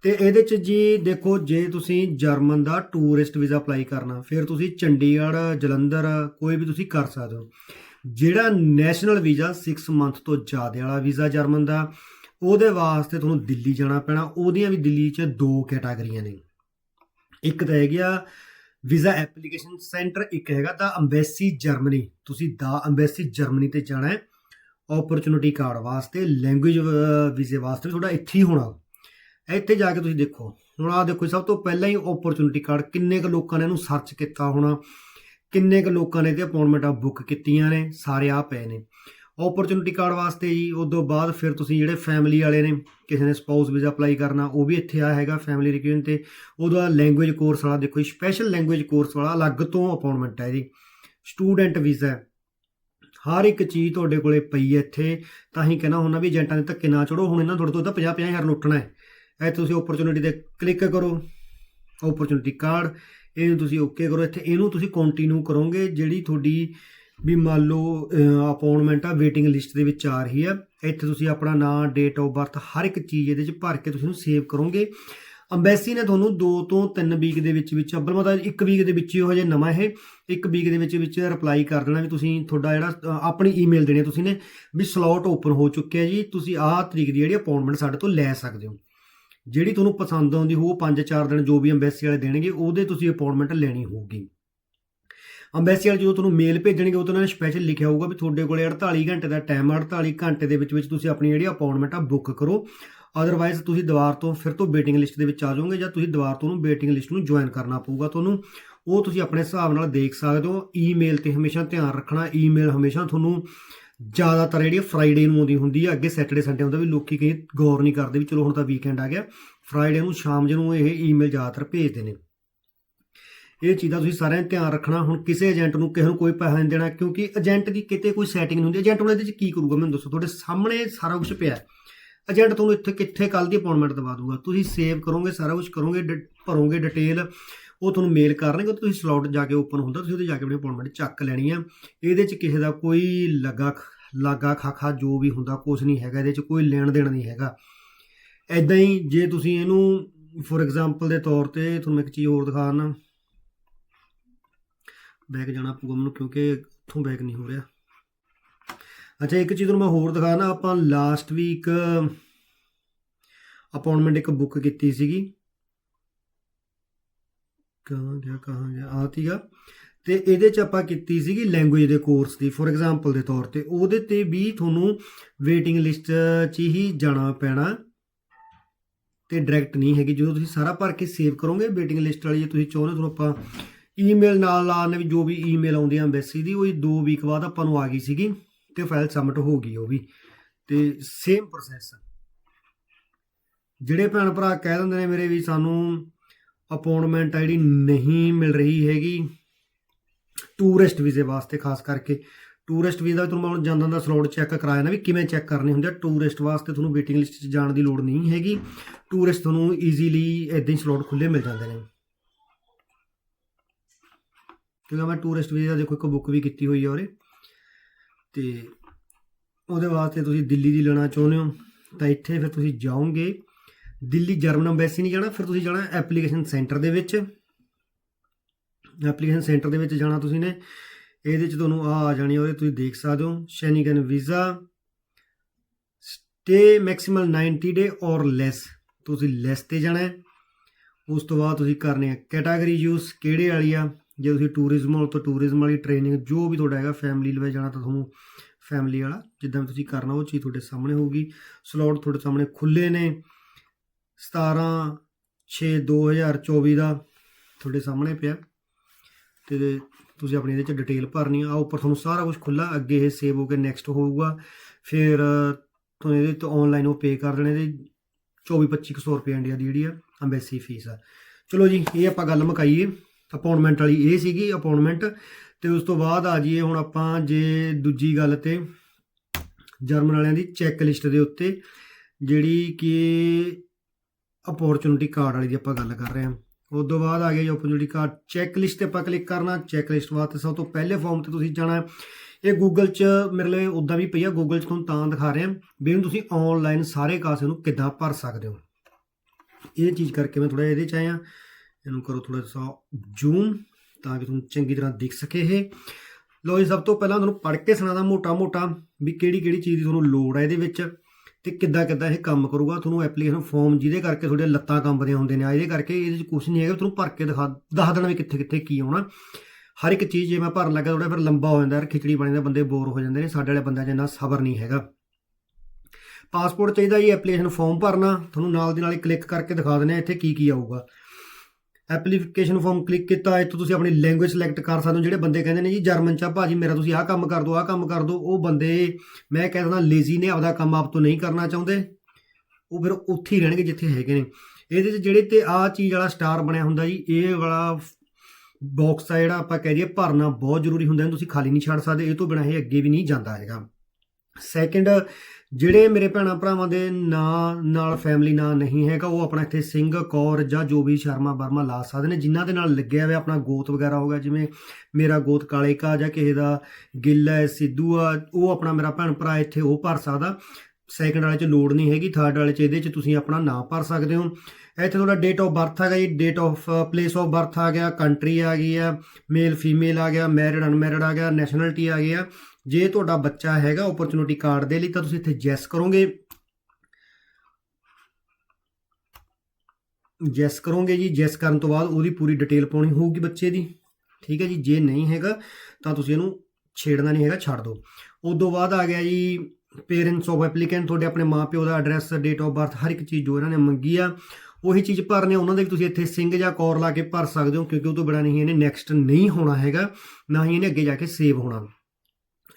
ਤੇ ਇਹਦੇ ਚ ਜੀ ਦੇਖੋ, ਜੇ ਤੁਸੀਂ ਜਰਮਨ ਦਾ ਟੂਰਿਸਟ ਵੀਜ਼ਾ ਅਪਲਾਈ ਕਰਨਾ, ਫਿਰ ਤੁਸੀਂ ਚੰਡੀਗੜ੍ਹ, ਜਲੰਧਰ ਕੋਈ ਵੀ ਤੁਸੀਂ ਕਰ ਸਕਦੇ ਹੋ। ਜਿਹੜਾ ਨੈਸ਼ਨਲ ਵੀਜ਼ਾ 6 ਮੰਥ ਤੋਂ ਜ਼ਿਆਦਾ ਵਾਲਾ ਵੀਜ਼ਾ ਜਰਮਨ ਦਾ, ਉਹਦੇ ਵਾਸਤੇ ਤੁਹਾਨੂੰ ਦਿੱਲੀ ਜਾਣਾ ਪੈਣਾ। ਉਹਦੀਆਂ ਵੀ ਦਿੱਲੀ 'ਚ ਦੋ ਕੈਟਾਗਰੀਆਂ ਨੇ। ਇੱਕ ਤਾਂ ਹੈਗੀ ਵੀਜ਼ਾ ਐਪਲੀਕੇਸ਼ਨ ਸੈਂਟਰ ਇੱਕ ਹੈਗਾ ਦਾ ਅੰਬੈਸੀ ਜਰਮਨੀ ਤੁਸੀਂ ਦਾ ਅੰਬੈਸੀ ਜਰਮਨੀ ਤੇ ਜਾਣਾ ਹੈ। ਓਪਰਚੁਨਿਟੀ ਕਾਰਡ ਵਾਸਤੇ ਲੈਂਗੁਏਜ ਵੀਜ਼ੇ ਵਾਸਤੇ ਵੀ ਤੁਹਾਡਾ ਇੱਥੇ ਹੀ ਹੋਣਾ। ਇੱਥੇ ਜਾ ਕੇ ਤੁਸੀਂ ਦੇਖੋ। ਹੁਣ ਆ ਦੇਖੋ ਸਭ ਤੋਂ ਪਹਿਲਾਂ ਹੀ ਓਪਰਚੁਨਿਟੀ ਕਾਰਡ ਕਿੰਨੇ ਕੁ ਲੋਕਾਂ ਨੇ ਇਹਨੂੰ ਸਰਚ ਕੀਤਾ ਹੋਣਾ। ਕਿੰਨੇ ਕੁ ਲੋਕਾਂ ਨੇ ਤੇ ਅਪਾਇੰਟਮੈਂਟਾਂ ਬੁੱਕ ਕੀਤੀਆਂ ਨੇ, ਸਾਰੇ ਆ ਪਏ ਨੇ। ਓਪਰਚੁਨਿਟੀ ਕਾਰਡ ਵਾਸਤੇ ਜੀ ਉਸ ਤੋਂ ਬਾਅਦ ਫਿਰ ਤੁਸੀਂ ਜਿਹੜੇ ਫੈਮਿਲੀ ਵਾਲੇ ਨੇ, ਕਿਸੇ ਨੇ ਸਪਾਊਸ ਵੀਜ਼ਾ ਅਪਲਾਈ ਕਰਨਾ, ਉਹ ਵੀ ਇੱਥੇ ਆ ਹੈਗਾ ਫੈਮਿਲੀ ਰਿਕਵੀਜ਼ਨ ਤੇ। ਉਹਦਾ ਲੈਂਗੁਏਜ ਕੋਰਸ ਵਾਲਾ ਦੇਖੋ ਸਪੈਸ਼ਲ ਲੈਂਗੁਏਜ ਕੋਰਸ ਵਾਲਾ ਅਲੱਗ ਤੋਂ ਅਪਾਇੰਟਮੈਂਟ ਹੈ ਜੀ ਸਟੂਡੈਂਟ ਵੀਜ਼ਾ ਹਰ ਇੱਕ ਚੀਜ਼ ਤੁਹਾਡੇ ਕੋਲੇ ਪਈ ਹੈ ਇੱਥੇ। ਤਾਂ ਹੀ ਕਹਿਣਾ ਹੁੰਦਾ ਵੀ ਏਜੰਟਾਂ ਦੇ ਧੱਕੇ ਨਾ ਚੜੋ। ਹੁਣ ਇਹਨਾਂ ਤੁਹਾਡੇ ਤੋਂ ਤਾਂ 50 50 ਹਜ਼ਾਰ ਲੁੱਟਣਾ ਹੈ। ਇਹ ਤੁਸੀਂ ਓਪਰਚੁਨਿਟੀ ਤੇ ਕਲਿੱਕ ਕਰੋ। ਓਪਰਚੁਨਿਟੀ ਕਾਰਡ ਇਹਨੂੰ ਤੁਸੀਂ ਓਕੇ ਕਰੋ। ਇੱਥੇ ਇਹਨੂੰ ਤੁਸੀਂ ਕੰਟੀਨਿਊ ਕਰੋਗੇ, ਜਿਹੜੀ ਤੁਹਾਡੀ ਵੀ ਮੰਨ ਲਓ ਅਪਾਇੰਟਮੈਂਟ ਆ ਵੇਟਿੰਗ ਲਿਸਟ ਦੇ ਵਿੱਚ ਆ ਰਹੀ ਆ। ਇੱਥੇ ਤੁਸੀਂ ਆਪਣਾ ਨਾਮ ਡੇਟ ਆਫ ਬਰਥ ਹਰ ਇੱਕ ਚੀਜ਼ ਇਹਦੇ ਵਿੱਚ ਭਰ ਕੇ ਤੁਸੀਂ ਇਹਨੂੰ ਸੇਵ ਕਰੋਗੇ। ਅੰਬੈਸੀ ਨੇ ਤੁਹਾਨੂੰ 2 ਤੋਂ 3 ਵੀਕ ਦੇ ਵਿੱਚ ਵਿੱਚ, ਅੱਬਲ ਮਤਲਬ ਇੱਕ ਵੀਕ ਦੇ ਵਿੱਚ ਹੀ ਉਹ ਹਜੇ ਨਵਾਂ ਇਹ, ਇੱਕ ਵੀਕ ਦੇ ਵਿੱਚ ਵਿੱਚ ਰਿਪਲਾਈ ਕਰ ਦੇਣਾ ਵੀ ਤੁਸੀਂ ਤੁਹਾਡਾ ਜਿਹੜਾ ਆਪਣੀ ਈਮੇਲ ਦੇਣੀ ਤੁਸੀਂ ਨੇ, ਵੀ ਸਲੋਟ ਓਪਨ ਹੋ ਚੁੱਕਿਆ ਜੀ। ਤੁਸੀਂ ਆਹ ਤਰੀਕ ਦੀ ਜਿਹੜੀ ਅਪਾਇੰਟਮੈਂਟ ਸਾਡੇ ਤੋਂ ਲੈ ਸਕਦੇ ਹੋ। ਜਿਹੜੀ ਤੁਹਾਨੂੰ ਪਸੰਦ ਆਉਂਦੀ ਹੋ 5-4 ਦਿਨ ਜੋ ਵੀ ਅੰਬੈਸੀ ਵਾਲੇ ਦੇਣਗੇ, ਉਹਦੇ ਤੁਸੀਂ ਅਪਾਇੰਟਮੈਂਟ ਲੈਣੀ ਹੋਊਗੀ। ਅੰਬੈਸੀ ਵਾਲੇ ਜਦੋਂ ਤੁਹਾਨੂੰ ਮੇਲ ਭੇਜਣਗੇ, ਉਹ ਤੋਂ ਉਹਨਾਂ ਨੇ ਸਪੈਸ਼ਲ ਲਿਖਿਆ ਹੋਊਗਾ ਵੀ ਤੁਹਾਡੇ ਕੋਲੇ 48 ਘੰਟੇ ਦਾ ਟਾਈਮ ਹੈ 48 ਘੰਟੇ ਦੇ ਵਿੱਚ ਵਿੱਚ ਤੁਸੀਂ ਆਪਣੀ ਜਿਹੜੀ ਅਪਾਇੰਟਮੈਂਟ ਆ ਬੁੱਕ ਕਰੋ। ਅਦਰਵਾਈਜ਼ ਤੁਸੀਂ ਦੁਬਾਰ ਤੋਂ ਫਿਰ ਤੋਂ ਵੇਟਿੰਗ ਲਿਸਟ ਦੇ ਵਿੱਚ ਆ ਜਾਓਗੇ ਜਾਂ ਤੁਸੀਂ ਦੁਬਾਰ ਤੋਂ ਉਹਨੂੰ ਵੇਟਿੰਗ ਲਿਸਟ ਨੂੰ ਜੁਆਇਨ ਕਰਨਾ ਪਊਗਾ ਤੁਹਾਨੂੰ। ਉਹ ਤੁਸੀਂ ਆਪਣੇ ਹਿਸਾਬ ਨਾਲ ਦੇਖ ਸਕਦੇ ਹੋ। ਈਮੇਲ ਤੇ ਹਮੇਸ਼ਾ ਧਿਆਨ ਰੱਖਣਾ ਈਮੇਲ ਹਮੇਸ਼ਾ ਤੁਹਾਨੂੰ ਜ਼ਿਆਦਾਤਰ ਜਿਹੜੀ ਫਰਾਈਡੇ ਨੂੰ ਆਉਂਦੀ ਹੁੰਦੀ ਹੈ ਅੱਗੇ ਸੈਟਰਡੇ ਸੰਡੇ ਹੁੰਦਾ ਵੀ ਲੋਕੀ ਕਈ ਗੌਰ ਨਹੀਂ ਕਰਦੇ ਵੀ ਚਲੋ ਹੁਣ ਤਾਂ ਵੀਕਐਂਡ ਆ ਗਿਆ। ਫਰਾਈਡੇ ਨੂੰ ਸ਼ਾਮ ਜਿਹਨੂੰ ਇਹ ਈਮੇਲ ਜ਼ਿਆਦਾਤਰ ਭੇਜਦੇ ਨੇ। ਇਹ ਚੀਜ਼ਾਂ ਤੁਸੀਂ ਸਾਰਿਆਂ ਨੇ ਧਿਆਨ ਰੱਖਣਾ, ਹੁਣ ਕਿਸੇ ਏਜੰਟ ਨੂੰ ਕਿਸੇ ਨੂੰ ਕੋਈ ਪੈਸਾ ਨਹੀਂ ਦੇਣਾ, ਕਿਉਂਕਿ ਏਜੰਟ ਦੀ ਕਿਤੇ ਕੋਈ ਸੈਟਿੰਗ ਨਹੀਂ ਹੁੰਦੀ। ਏਜੰਟ ਹੁਣ ਇਹਦੇ ਵਿੱਚ ਕੀ ਕਰੂਗਾ? ਮੈਨੂੰ ਦੱਸੋ, ਤੁਹਾਡੇ ਸਾਹਮਣੇ ਸਾਰਾ ਕੁਝ ਪਿਆ। ਏਜੰਟ ਤੁਹਾਨੂੰ ਇੱਥੇ ਕਿੱਥੇ ਕੱਲ ਦੀ ਅਪਾਇੰਟਮੈਂਟ ਦਵਾ ਦੂਗਾ ਤੁਸੀਂ ਸੇਵ ਕਰੋਗੇ, ਸਾਰਾ ਕੁਝ ਕਰੋਗੇ, ਡ- ਭਰੋਗੇ ਡਿਟੇਲ ਉਹ ਤੁਹਾਨੂੰ ਮੇਲ ਕਰਨਗੇ, ਉਹ ਤੁਸੀਂ ਸਲੋਟ ਜਾ ਕੇ ਓਪਨ ਹੁੰਦਾ, ਤੁਸੀਂ ਉਹਦੇ ਜਾ ਕੇ ਆਪਣੀ ਅਪਾਇੰਟਮੈਂਟ ਚੱਕ ਲੈਣੀ ਆ। ਇਹਦੇ 'ਚ ਕਿਸੇ ਦਾ ਕੋਈ ਲੱਗਾ ਲਾਗਾ ਖਾਖਾ ਜੋ ਵੀ ਹੁੰਦਾ ਕੁਝ ਨਹੀਂ ਹੈਗਾ, ਇਹਦੇ 'ਚ ਕੋਈ ਲੈਣ ਦੇਣ ਨਹੀਂ ਹੈਗਾ। ਐਦਾਂ ਹੀ ਜੇ ਤੁਸੀਂ ਇਹਨੂੰ ਫੋਰ ਐਗਜ਼ਾਮਪਲ ਦੇ ਤੌਰ ਤੇ ਤੁਹਾਨੂੰ ਇੱਕ ਚੀਜ਼ ਹੋਰ ਦਿਖਾਣਾ ਬੈਕ ਜਾਣਾ ਪਊਗਾ ਮੈਨੂੰ ਕਿਉਂਕਿ ਉੱਥੋਂ ਬੈਕ ਨਹੀਂ ਹੋ ਰਿਹਾ। ਅੱਛਾ, ਇੱਕ ਚੀਜ਼ ਤੁਹਾਨੂੰ ਮੈਂ ਹੋਰ ਦਿਖਾਣਾ ਆਪਾਂ ਲਾਸਟ ਵੀਕ ਅਪਾਇੰਟਮੈਂਟ ਇੱਕ ਬੁੱਕ ਕੀਤੀ ਸੀਗੀ। ਕਹਾਂ ਗਿਆ ਕਹਾਂ ਗਿਆ ਆ ਤੇ ਇਹਦੇ ਚ ਆਪਾਂ ਕੀਤੀ ਸੀਗੀ ਲੈਂਗੁਏਜ ਦੇ ਕੋਰਸ ਦੀ ਫੋਰ ਐਗਜ਼ਾਮਪਲ ਦੇ ਤੌਰ ਤੇ। ਉਹਦੇ ਤੇ ਵੀ ਤੁਹਾਨੂੰ ਵੇਟਿੰਗ ਲਿਸਟ 'ਚ ਹੀ ਜਾਣਾ ਪੈਣਾ। ਤੇ ਡਾਇਰੈਕਟ ਨਹੀਂ ਹੈਗੀ, ਜਦੋਂ ਤੁਸੀਂ ਸਾਰਾ ਭਰ ਕੇ ਸੇਵ ਕਰੋਗੇ ਵੇਟਿੰਗ ਲਿਸਟ ਵਾਲੀ ਜੇ ਤੁਸੀਂ ਚਾਹੁੰਦੇ ਹੋ ਆਪਾਂ ਈਮੇਲ ਨਾਲ ਲਾਣੇ ਵੀ, ਜੋ ਵੀ ਈਮੇਲ ਆਉਂਦੀ ਆ ਐਮਬੈਸੀ ਦੀ, ਉਹ 2 ਵੀਕ ਬਾਅਦ ਆਪਾਂ ਨੂੰ ਆ ਗਈ ਸੀਗੀ ਤੇ ਫਾਈਲ ਸਬਮਿਟ ਹੋ ਗਈ ਉਹ ਵੀ। ਤੇ ਸੇਮ ਪ੍ਰੋਸੈਸ ਜਿਹੜੇ ਭੈਣ ਭਰਾ ਕਹਿ ਦਿੰਦੇ ਨੇ ਮੇਰੇ ਵੀ, ਸਾਨੂੰ ਅਪਾਇੰਟਮੈਂਟ ਆਈਡੀ ਨਹੀਂ ਮਿਲ ਰਹੀ ਹੈਗੀ ਟੂਰਿਸਟ ਵੀਜ਼ੇ ਵਾਸਤੇ, ਖਾਸ ਕਰਕੇ ਟੂਰਿਸਟ ਵੀਜ਼ਾ ਤੁਹਾਨੂੰ ਮੈਂ ਜਾਂਦਾ ਦਾ ਸਲੋਟ ਚੈੱਕ ਕਰਾਇਆ ਨਾ ਵੀ ਕਿਵੇਂ ਚੈੱਕ ਕਰਨੇ ਹੁੰਦੇ ਆ। ਟੂਰਿਸਟ ਵਾਸਤੇ ਤੁਹਾਨੂੰ ਵੇਟਿੰਗ ਲਿਸਟ 'ਚ ਜਾਣ ਦੀ ਲੋੜ ਨਹੀਂ ਹੈਗੀ। ਟੂਰਿਸਟ ਤੁਹਾਨੂੰ ਈਜ਼ੀਲੀ ਇਦਾਂ ਹੀ ਸਲੋਟ ਖੁੱਲੇ ਮਿਲ ਜਾਂਦੇ ਨੇ। ਕਿਉਂਕਿ ਮੈਂ ਟੂਰਿਸਟ ਵੀਜ਼ਾ ਦੇਖੋ ਇੱਕ ਬੁੱਕ ਵੀ ਕੀਤੀ ਹੋਈ ਹੈ ਉਹਰੇ ਤੇ ਉਹਦੇ ਵਾਸਤੇ ਤੁਸੀਂ ਦਿੱਲੀ ਦੀ ਲੈਣਾ ਚਾਹੁੰਦੇ ਹੋ, ਤਾਂ ਇੱਥੇ ਫਿਰ ਤੁਸੀਂ ਜਾਓਗੇ। ਦਿੱਲੀ ਜਰਮਨ ਐਮਬੈਸੀ ਨਹੀਂ ਜਾਣਾ, ਫਿਰ ਤੁਸੀਂ ਜਾਣਾ ਐਪਲੀਕੇਸ਼ਨ ਸੈਂਟਰ ਦੇ ਵਿੱਚ। ਐਪਲੀਕੇਸ਼ਨ ਸੈਂਟਰ ਦੇ ਵਿੱਚ ਜਾਣਾ ਤੁਸੀਂ ਨੇ। ਇਹਦੇ ਚ ਤੁਹਾਨੂੰ ਆ ਆ ਜਾਣੀ ਉਹਦੇ ਤੁਸੀਂ ਦੇਖ ਸਕਦੇ ਹੋ, ਸ਼ੈਨੀਗਨ ਵੀਜ਼ਾ। ਸਟੇ ਮੈਕਸਿਮਲ 90 ਡੇ ਔਰ ਲੈਸ ਤੁਸੀਂ ਲੈਸ ਤੇ ਜਾਣਾ ਹੈ। ਉਸ ਤੋਂ ਬਾਅਦ ਤੁਸੀਂ ਕਰਨੇ ਆ ਕੈਟਾਗਰੀ ਯੂਜ਼ ਕਿਹੜੇ ਵਾਲੀ ਆ? ਜੇ ਤੁਸੀਂ ਟੂਰਿਜ਼ਮ ਹੋ ਤੋਂ ਟੂਰਿਜ਼ਮ ਵਾਲੀ ਟ੍ਰੇਨਿੰਗ ਜੋ ਵੀ ਤੁਹਾਡਾ ਹੈਗਾ ਫੈਮਿਲੀ ਲਈ ਜਾਣਾ, ਤਾਂ ਤੁਹਾਨੂੰ ਫੈਮਿਲੀ ਵਾਲਾ, ਜਿੱਦਾਂ ਵੀ ਤੁਸੀਂ ਕਰਨਾ, ਉਹ ਚੀਜ਼ ਤੁਹਾਡੇ ਸਾਹਮਣੇ ਹੋਊਗੀ। ਸਲੋਟ ਤੁਹਾਡੇ ਸਾਹਮਣੇ ਖੁੱਲੇ ਨੇ। 17 6 2024 ਦਾ ਤੁਹਾਡੇ ਸਾਹਮਣੇ ਪਿਆ। ਤੇ ਤੁਸੀਂ ਆਪਣੀ ਇਹਦੇ ਚ ਡਿਟੇਲ ਭਰਨੀ ਆ। ਆਹ ਉੱਪਰ ਤੁਹਾਨੂੰ ਸਾਰਾ ਕੁਝ ਖੁੱਲਾ ਅੱਗੇ ਇਹ ਸੇਵ ਹੋ ਕੇ ਨੈਕਸਟ ਹੋਊਗਾ। ਫਿਰ, ਤੁਹਾਨੂੰ ਇਹਦੇ ਤੋਂ ਆਨਲਾਈਨ ਉਹ ਪੇ ਕਰ ਦੇਣੇ ਇਹਦੇ। 24 2500 ਰੁਪਏ ਇੰਡੀਆ ਦੀ ਜਿਹੜੀ ਆ ਅੰਬੈਸੀ ਫੀਸ ਆ। ਚਲੋ ਜੀ, ਇਹ ਆਪਾਂ ਗੱਲ ਮੁਕਾਈਏ। ਅਪਾਇੰਟਮੈਂਟ ਵਾਲੀ ਇਹ ਸੀਗੀ ਅਪਾਇੰਟਮੈਂਟ ਤੇ ਉਸ ਤੋਂ ਬਾਅਦ ਆ ਜਾਈਏ ਹੁਣ ਆਪਾਂ ਜੇ ਦੂਜੀ ਗੱਲ ਤੇ ਜਰਮਨ ਵਾਲਿਆਂ ਦੀ ਚੈੱਕ ਲਿਸਟ ਦੇ ਉੱਤੇ। ਜਿਹੜੀ ਕਿ ਅਪੋਰਚੁਨਿਟੀ ਕਾਰਡ ਵਾਲੀ ਦੀ ਆਪਾਂ ਗੱਲ ਕਰ ਰਹੇ ਹਾਂ। ਉਸ ਤੋਂ ਬਾਅਦ ਆ ਗਿਆ ਜੀ ਓਪਨਚੁਨਿਟੀ ਕਾਰਡ ਚੈੱਕ ਲਿਸਟ ਤੇ ਆਪਾਂ ਕਲਿੱਕ ਕਰਨਾ। ਚੈੱਕ ਲਿਸਟ ਵਾਸਤੇ ਸਭ ਤੋਂ ਪਹਿਲੇ ਫਾਰਮ ਤੇ ਤੁਸੀਂ ਜਾਣਾ ਹੈ। ਇਹ ਗੂਗਲ 'ਚ ਮੇਰੇ ਲਈ ਉਦਾਂ ਵੀ ਪਈ ਆ। ਗੂਗਲ 'ਚ ਤੁਹਾਨੂੰ ਤਾਂ ਦਿਖਾ ਰਿਹਾ। ਵੀ ਇਹਨੂੰ ਤੁਸੀਂ ਆਨਲਾਈਨ ਸਾਰੇ ਕਾਸੇ ਨੂੰ ਕਿੱਦਾਂ ਭਰ ਸਕਦੇ ਹੋ। ਇਹ ਚੀਜ਼ ਕਰਕੇ ਮੈਂ ਥੋੜਾ ਇਹਦੇ 'ਚ ਆਇਆ। ਇਹਨੂੰ ਕਰੋ ਥੋੜਾ ਜਿਹਾ ਜ਼ੂਮ ਤਾਂ ਕਿ ਤੁਹਾਨੂੰ ਚੰਗੀ ਤਰ੍ਹਾਂ ਦਿਖ ਸਕੇ ਇਹ। ਲੋ ਜੀ, ਸਭ ਤੋਂ ਪਹਿਲਾਂ ਤੁਹਾਨੂੰ ਪੜ੍ਹ ਕੇ ਸੁਣਾਦਾ ਮੋਟਾ-ਮੋਟਾ ਵੀ ਕਿਹੜੀ ਕਿਹੜੀ ਚੀਜ਼ ਦੀ ਤੁਹਾਨੂੰ ਲੋੜ ਹੈ ਇਹਦੇ ਵਿੱਚ। ਤੇ ਕਿੱਦਾਂ ਕਿੱਦਾਂ ਇਹ ਕੰਮ ਕਰੂਗਾ, ਤੁਹਾਨੂੰ ਐਪਲੀਕੇਸ਼ਨ ਫਾਰਮ ਜਿਹਦੇ ਕਰਕੇ ਤੁਹਾਡੇ ਲੱਤਾਂ ਕੰਬਦੇ ਹੁੰਦੇ ਨੇ, ਇਹਦੇ ਕਰਕੇ ਇਹਦੇ ਵਿੱਚ ਕੁਝ ਨਹੀਂ ਹੈਗਾ, ਤੁਹਾਨੂੰ ਭਰ ਕੇ ਦਿਖਾ, ਦੱਸ ਦੇਣਾ ਵੀ ਕਿੱਥੇ ਕਿੱਥੇ ਕੀ ਆਉਣਾ। ਹਰ ਇੱਕ ਚੀਜ਼ ਜੇ ਮੈਂ ਭਰਨ ਲੱਗਾ ਥੋੜਾ ਫਿਰ ਲੰਬਾ ਹੋ ਜਾਂਦਾ ਯਾਰ, ਖਿਚੜੀ ਬਣ ਜਾਂਦਾ ਬੰਦੇ ਬੋਰ ਹੋ ਜਾਂਦੇ ਨੇ, ਸਾਡੇ ਵਾਲੇ ਬੰਦਿਆਂ 'ਚ ਇੰਨਾ ਸਬਰ ਨਹੀਂ ਹੈਗਾ। ਪਾਸਪੋਰਟ ਚਾਹੀਦਾ ਜੀ ਐਪਲੀਕੇਸ਼ਨ ਫਾਰਮ ਭਰਨਾ, ਤੁਹਾਨੂੰ ਨਾਲ ਦੀ ਨਾਲ ਹੀ ਕਲਿੱਕ ਕਰਕੇ ਦਿਖਾ ਦਿੰਦੇ ਆ, ਇੱਥੇ ਕੀ ਕੀ ਆਊਗਾ। ਐਪਲੀਕੇਸ਼ਨ ਫਾਰਮ ਕਲਿੱਕ ਕੀਤਾ, ਇੱਥੋਂ ਤੁਸੀਂ ਆਪਣੀ ਲੈਂਗੁਏਜ ਸਿਲੈਕਟ ਕਰ ਸਕਦੇ ਹੋ, ਜਿਹੜੇ ਬੰਦੇ ਕਹਿੰਦੇ ਨੇ ਜੀ, ਜਰਮਨ ਚ ਆ ਭਾਜੀ, ਮੇਰਾ ਤੁਸੀਂ ਆਹ ਕੰਮ ਕਰ ਦਿਓ ਆਹ ਕੰਮ ਕਰ ਦਿਓ ਉਹ ਬੰਦੇ, ਮੈਂ ਕਹਿ ਦਿੰਦਾ ਲੇਜ਼ੀ ਨੇ ਆਪਦਾ ਕੰਮ ਆਪ ਤੋਂ ਨਹੀਂ ਕਰਨਾ ਚਾਹੁੰਦੇ। ਉਹ ਫਿਰ ਉੱਥੇ ਹੀ ਰਹਿਣਗੇ ਜਿੱਥੇ ਹੈਗੇ ਨੇ। ਇਹਦੇ 'ਚ ਜਿਹੜੇ ਤੇ ਆਹ ਚੀਜ਼ ਵਾਲਾ ਸਟਾਰ ਬਣਿਆ ਹੁੰਦਾ ਜੀ, ਇਹ ਵਾਲਾ ਬਾਕਸ ਆ ਜਿਹੜਾ ਆਪਾਂ ਕਹਿ ਦਈਏ, ਭਰਨਾ ਬਹੁਤ ਜ਼ਰੂਰੀ ਹੁੰਦਾ, ਇਹਨੂੰ ਤੁਸੀਂ ਖਾਲੀ ਨਹੀਂ ਛੱਡ ਸਕਦੇ, ਇਹ ਤੋਂ ਬਿਨਾਂ ਇਹ ਅੱਗੇ ਵੀ ਨਹੀਂ ਜਾਂਦਾ ਹੈਗਾ। ਸੈਕਿੰਡ ਜਿਹੜੇ ਮੇਰੇ ਭੈਣਾਂ ਭਰਾਵਾਂ ਦੇ ਨਾਂ ਨਾਲ ਫੈਮਿਲੀ ਨਾਂ ਨਹੀਂ ਹੈਗਾ, ਉਹ ਆਪਣਾ ਇੱਥੇ ਸਿੰਘ ਕੌਰ ਜਾਂ ਜੋ ਵੀ ਸ਼ਰਮਾ ਵਰਮਾ ਲਾ ਸਕਦੇ ਨੇ, ਜਿਨ੍ਹਾਂ ਦੇ ਨਾਲ ਲੱਗਿਆ ਹੋਇਆ ਆਪਣਾ ਗੋਤ ਵਗੈਰਾ ਹੋਗਾ ਜਿਵੇਂ ਮੇਰਾ ਗੋਤ ਕਾਲੇ ਕਾ ਜਾਂ ਕਿਸੇ ਦਾ ਗਿੱਲ ਹੈ, ਸਿੱਧੂ ਆ, ਉਹ ਆਪਣਾ ਮੇਰਾ ਭੈਣ ਭਰਾ ਇੱਥੇ ਉਹ ਭਰ ਸਕਦਾ। ਸੈਕੰਡ ਵਾਲੇ 'ਚ ਲੋਡ ਨਹੀਂ ਹੈਗੀ ਥਰਡ ਵਾਲੇ 'ਚ ਇਹਦੇ 'ਚ ਤੁਸੀਂ ਆਪਣਾ ਨਾਂ ਭਰ ਸਕਦੇ ਹੋ। ਇੱਥੇ ਤੁਹਾਡਾ ਡੇਟ ਆਫ ਬਰਥ ਹੈਗਾ ਜੀ date of place of birth ਆ ਗਿਆ ਕੰਟਰੀ ਆ ਗਈ ਆ ਮੇਲ ਫੀਮੇਲ ਆ ਗਿਆ ਮੈਰਿਡ ਅਨਮੈਰਿਡ ਆ ਗਿਆ ਨੈਸ਼ਨੈਲਿਟੀ ਆ ਗਿਆ ਜੇ ਤੁਹਾਡਾ ਬੱਚਾ ਹੈਗਾ ਓਪਰਚੁਨਿਟੀ ਕਾਰਡ ਦੇ ਲਈ, ਤਾਂ ਤੁਸੀਂ ਇੱਥੇ ਜੈਸ ਕਰੋਗੇ। ਜੈਸ ਕਰੋਗੇ ਜੀ। ਜੈਸ ਕਰਨ ਤੋਂ ਬਾਅਦ ਉਹਦੀ ਪੂਰੀ ਡਿਟੇਲ ਪਾਉਣੀ ਹੋਊਗੀ ਬੱਚੇ ਦੀ। ਠੀਕ ਹੈ ਜੀ। ਜੇ ਨਹੀਂ ਹੈਗਾ, ਤਾਂ ਤੁਸੀਂ ਇਹਨੂੰ ਛੇੜਨਾ ਨਹੀਂ ਹੈਗਾ, ਛੱਡ ਦਿਓ। ਉਸ ਤੋਂ ਬਾਅਦ ਆ ਗਿਆ ਜੀ ਪੇਰੈਂਟਸ ਆਫ ਐਪਲੀਕੈਂਟ ਤੁਹਾਡੇ ਆਪਣੇ ਮਾਪਿਓ ਦਾ ਐਡਰੈਸ ਡੇਟ ਆਫ ਬਰਥ ਹਰ ਇੱਕ ਚੀਜ਼ ਜੋ ਇਹਨਾਂ ਨੇ ਮੰਗੀ ਆ, ਉਹੀ ਚੀਜ਼ ਭਰਨੀ ਉਹਨਾਂ ਦੇ ਵੀ ਤੁਸੀਂ ਇੱਥੇ ਸਿੰਘ ਜਾਂ ਕੌਰ ਲਾ ਕੇ ਭਰ ਸਕਦੇ ਹੋ, ਕਿਉਂਕਿ ਉਹ ਤੋਂ ਬਿਨਾਂ ਨਹੀਂ ਇਹਨੇ ਨੈਕਸਟ ਨਹੀਂ ਹੋਣਾ ਹੈਗਾ, ਨਾ ਹੀ ਇਹਨੇ ਅੱਗੇ ਜਾ ਕੇ ਸੇਵ ਹੋਣਾ।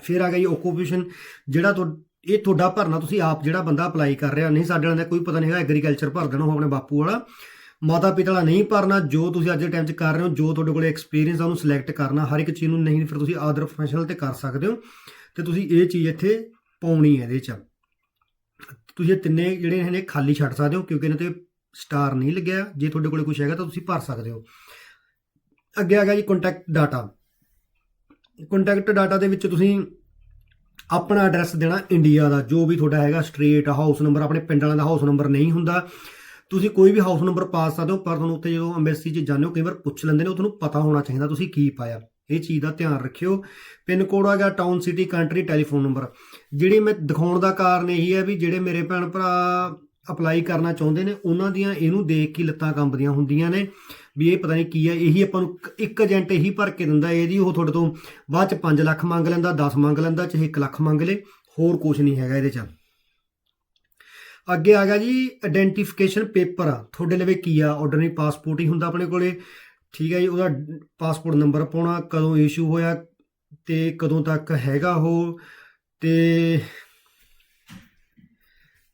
ਫਿਰ ਆ ਗਿਆ ਜੀ ਓਕੂਪੇਸ਼ਨ ਜਿਹੜਾ ਤੁਹਾ- ਇਹ ਤੁਹਾਡਾ ਭਰਨਾ ਤੁਸੀਂ ਆਪ ਜਿਹੜਾ ਬੰਦਾ ਅਪਲਾਈ ਕਰ ਰਿਹਾ, ਨਹੀਂ ਸਾਡੇ ਨਾਲ ਦਾ ਕੋਈ ਪਤਾ ਨਹੀਂ ਹੈਗਾ ਐਗਰੀਕਲਚਰ ਭਰ ਦੇਣਾ ਉਹ ਆਪਣੇ ਬਾਪੂ ਵਾਲਾ। ਮਾਤਾ ਪਿਤਾ ਵਾਲਾ ਨਹੀਂ ਭਰਨਾ, ਜੋ ਤੁਸੀਂ ਅੱਜ ਦੇ ਟਾਈਮ 'ਚ ਕਰ ਰਹੇ ਹੋ, ਜੋ ਤੁਹਾਡੇ ਕੋਲ ਐਕਸਪੀਰੀਅੰਸ ਆ, ਉਹਨੂੰ ਸਿਲੈਕਟ ਕਰਨਾ, ਹਰ ਇੱਕ ਚੀਜ਼ ਨੂੰ ਨਹੀਂ, ਫਿਰ ਤੁਸੀਂ ਆਦਰ ਪ੍ਰੋਫੈਸ਼ਨਲ ਤੇ ਕਰ ਸਕਦੇ ਹੋ। ਤੇ ਤੁਸੀਂ ਇਹ ਚੀਜ਼ ਇੱਥੇ ਪਾਉਣੀ ਹੈ ਇਹਦੇ 'ਚ। ਤੁਸੀਂ ਇਹ ਤਿੰਨੇ ਜਿਹੜੇ ਨੇ ਖਾਲੀ ਛੱਡ ਸਕਦੇ ਹੋ, ਕਿਉਂਕਿ ਇਹਨਾਂ ਤੇ ਸਟਾਰ ਨਹੀਂ ਲੱਗਿਆ। ਜੇ ਤੁਹਾਡੇ ਕੋਲ ਕੁਝ ਹੈਗਾ ਤਾਂ ਤੁਸੀਂ ਭਰ ਸਕਦੇ ਹੋ। ਅੱਗੇ ਆ ਗਿਆ ਜੀ ਕੰਟੈਕਟ ਡਾਟਾ ਕੰਟੈਕਟ ਡਾਟਾ ਦੇ ਵਿੱਚ ਤੁਸੀਂ ਆਪਣਾ ਐਡਰੈਸ ਦੇਣਾ ਇੰਡੀਆ ਦਾ, ਜੋ ਵੀ ਤੁਹਾਡਾ ਹੈਗਾ ਸਟਰੀਟ ਹਾਊਸ ਨੰਬਰ ਆਪਣੇ ਪਿੰਡ ਵਾਲਿਆਂ ਦਾ ਹਾਊਸ ਨੰਬਰ ਨਹੀਂ ਹੁੰਦਾ। ਤੁਸੀਂ ਕੋਈ ਵੀ ਹਾਊਸ ਨੰਬਰ ਪਾ ਸਕਦੇ ਹੋ, ਪਰ ਤੁਹਾਨੂੰ ਉੱਥੇ ਜਦੋਂ ਐਮਬੈਸੀ 'ਚ ਜਾਂਦੇ ਹੋ, ਕਈ ਵਾਰ ਪੁੱਛ ਲੈਂਦੇ ਨੇ, ਉਹ ਤੁਹਾਨੂੰ ਪਤਾ ਹੋਣਾ ਚਾਹੀਦਾ ਤੁਸੀਂ ਕੀ ਪਾਇਆ। ਇਹ ਚੀਜ਼ ਦਾ ਧਿਆਨ ਰੱਖਿਓ। ਪਿੰਨ ਕੋਡ ਆ ਗਿਆ town city country telephone number ਜਿਹੜੀ ਮੈਂ ਦਿਖਾਉਣ ਦਾ ਕਾਰਨ ਇਹੀ ਹੈ ਵੀ ਜਿਹੜੇ ਮੇਰੇ ਭੈਣ ਭਰਾ ਅਪਲਾਈ ਕਰਨਾ ਚਾਹੁੰਦੇ ਨੇ, ਉਹਨਾਂ ਦੀਆਂ ਇਹਨੂੰ ਦੇਖ ਕੇ ਲੱਤਾਂ ਕੰਬਦੀਆਂ ਹੁੰਦੀਆਂ ਨੇ। ਵੀ ਇਹ ਪਤਾ ਨਹੀਂ ਕੀ ਹੈ ਇਹੀ ਆਪਾਂ ਨੂੰ ਇੱਕ- ਏਜੰਟ ਇਹੀ ਭਰ ਕੇ ਦਿੰਦਾ ਇਹਦੀ ਉਹ ਤੁਹਾਡੇ ਤੋਂ ਬਾਅਦ ਚ 5 ਲੱਖ ਮੰਗ ਲੈਂਦਾ 10 ਮੰਗ ਲੈਂਦਾ, ਚਾਹੇ 1 ਲੱਖ ਮੰਗ ਲੇ, ਹੋਰ ਕੁਝ ਨਹੀਂ ਹੈਗਾ ਇਹਦੇ ਚ। ਅੱਗੇ ਆ ਗਿਆ ਜੀ ਆਇਡੈਂਟੀਫਿਕੇਸ਼ਨ ਪੇਪਰ ਤੁਹਾਡੇ ਲਵੇ ਕੀ ਆ ਆਰਡੀਨਰੀ ਪਾਸਪੋਰਟ ਹੀ ਹੁੰਦਾ ਆਪਣੇ ਕੋਲੇ। ਠੀਕ ਹੈ ਜੀ, ਉਹਦਾ ਪਾਸਪੋਰਟ ਨੰਬਰ ਪਾਉਣਾ, ਕਦੋਂ ਇਸ਼ੂ ਹੋਇਆ ਤੇ ਕਦੋਂ ਤੱਕ ਹੈਗਾ ਉਹ, ਤੇ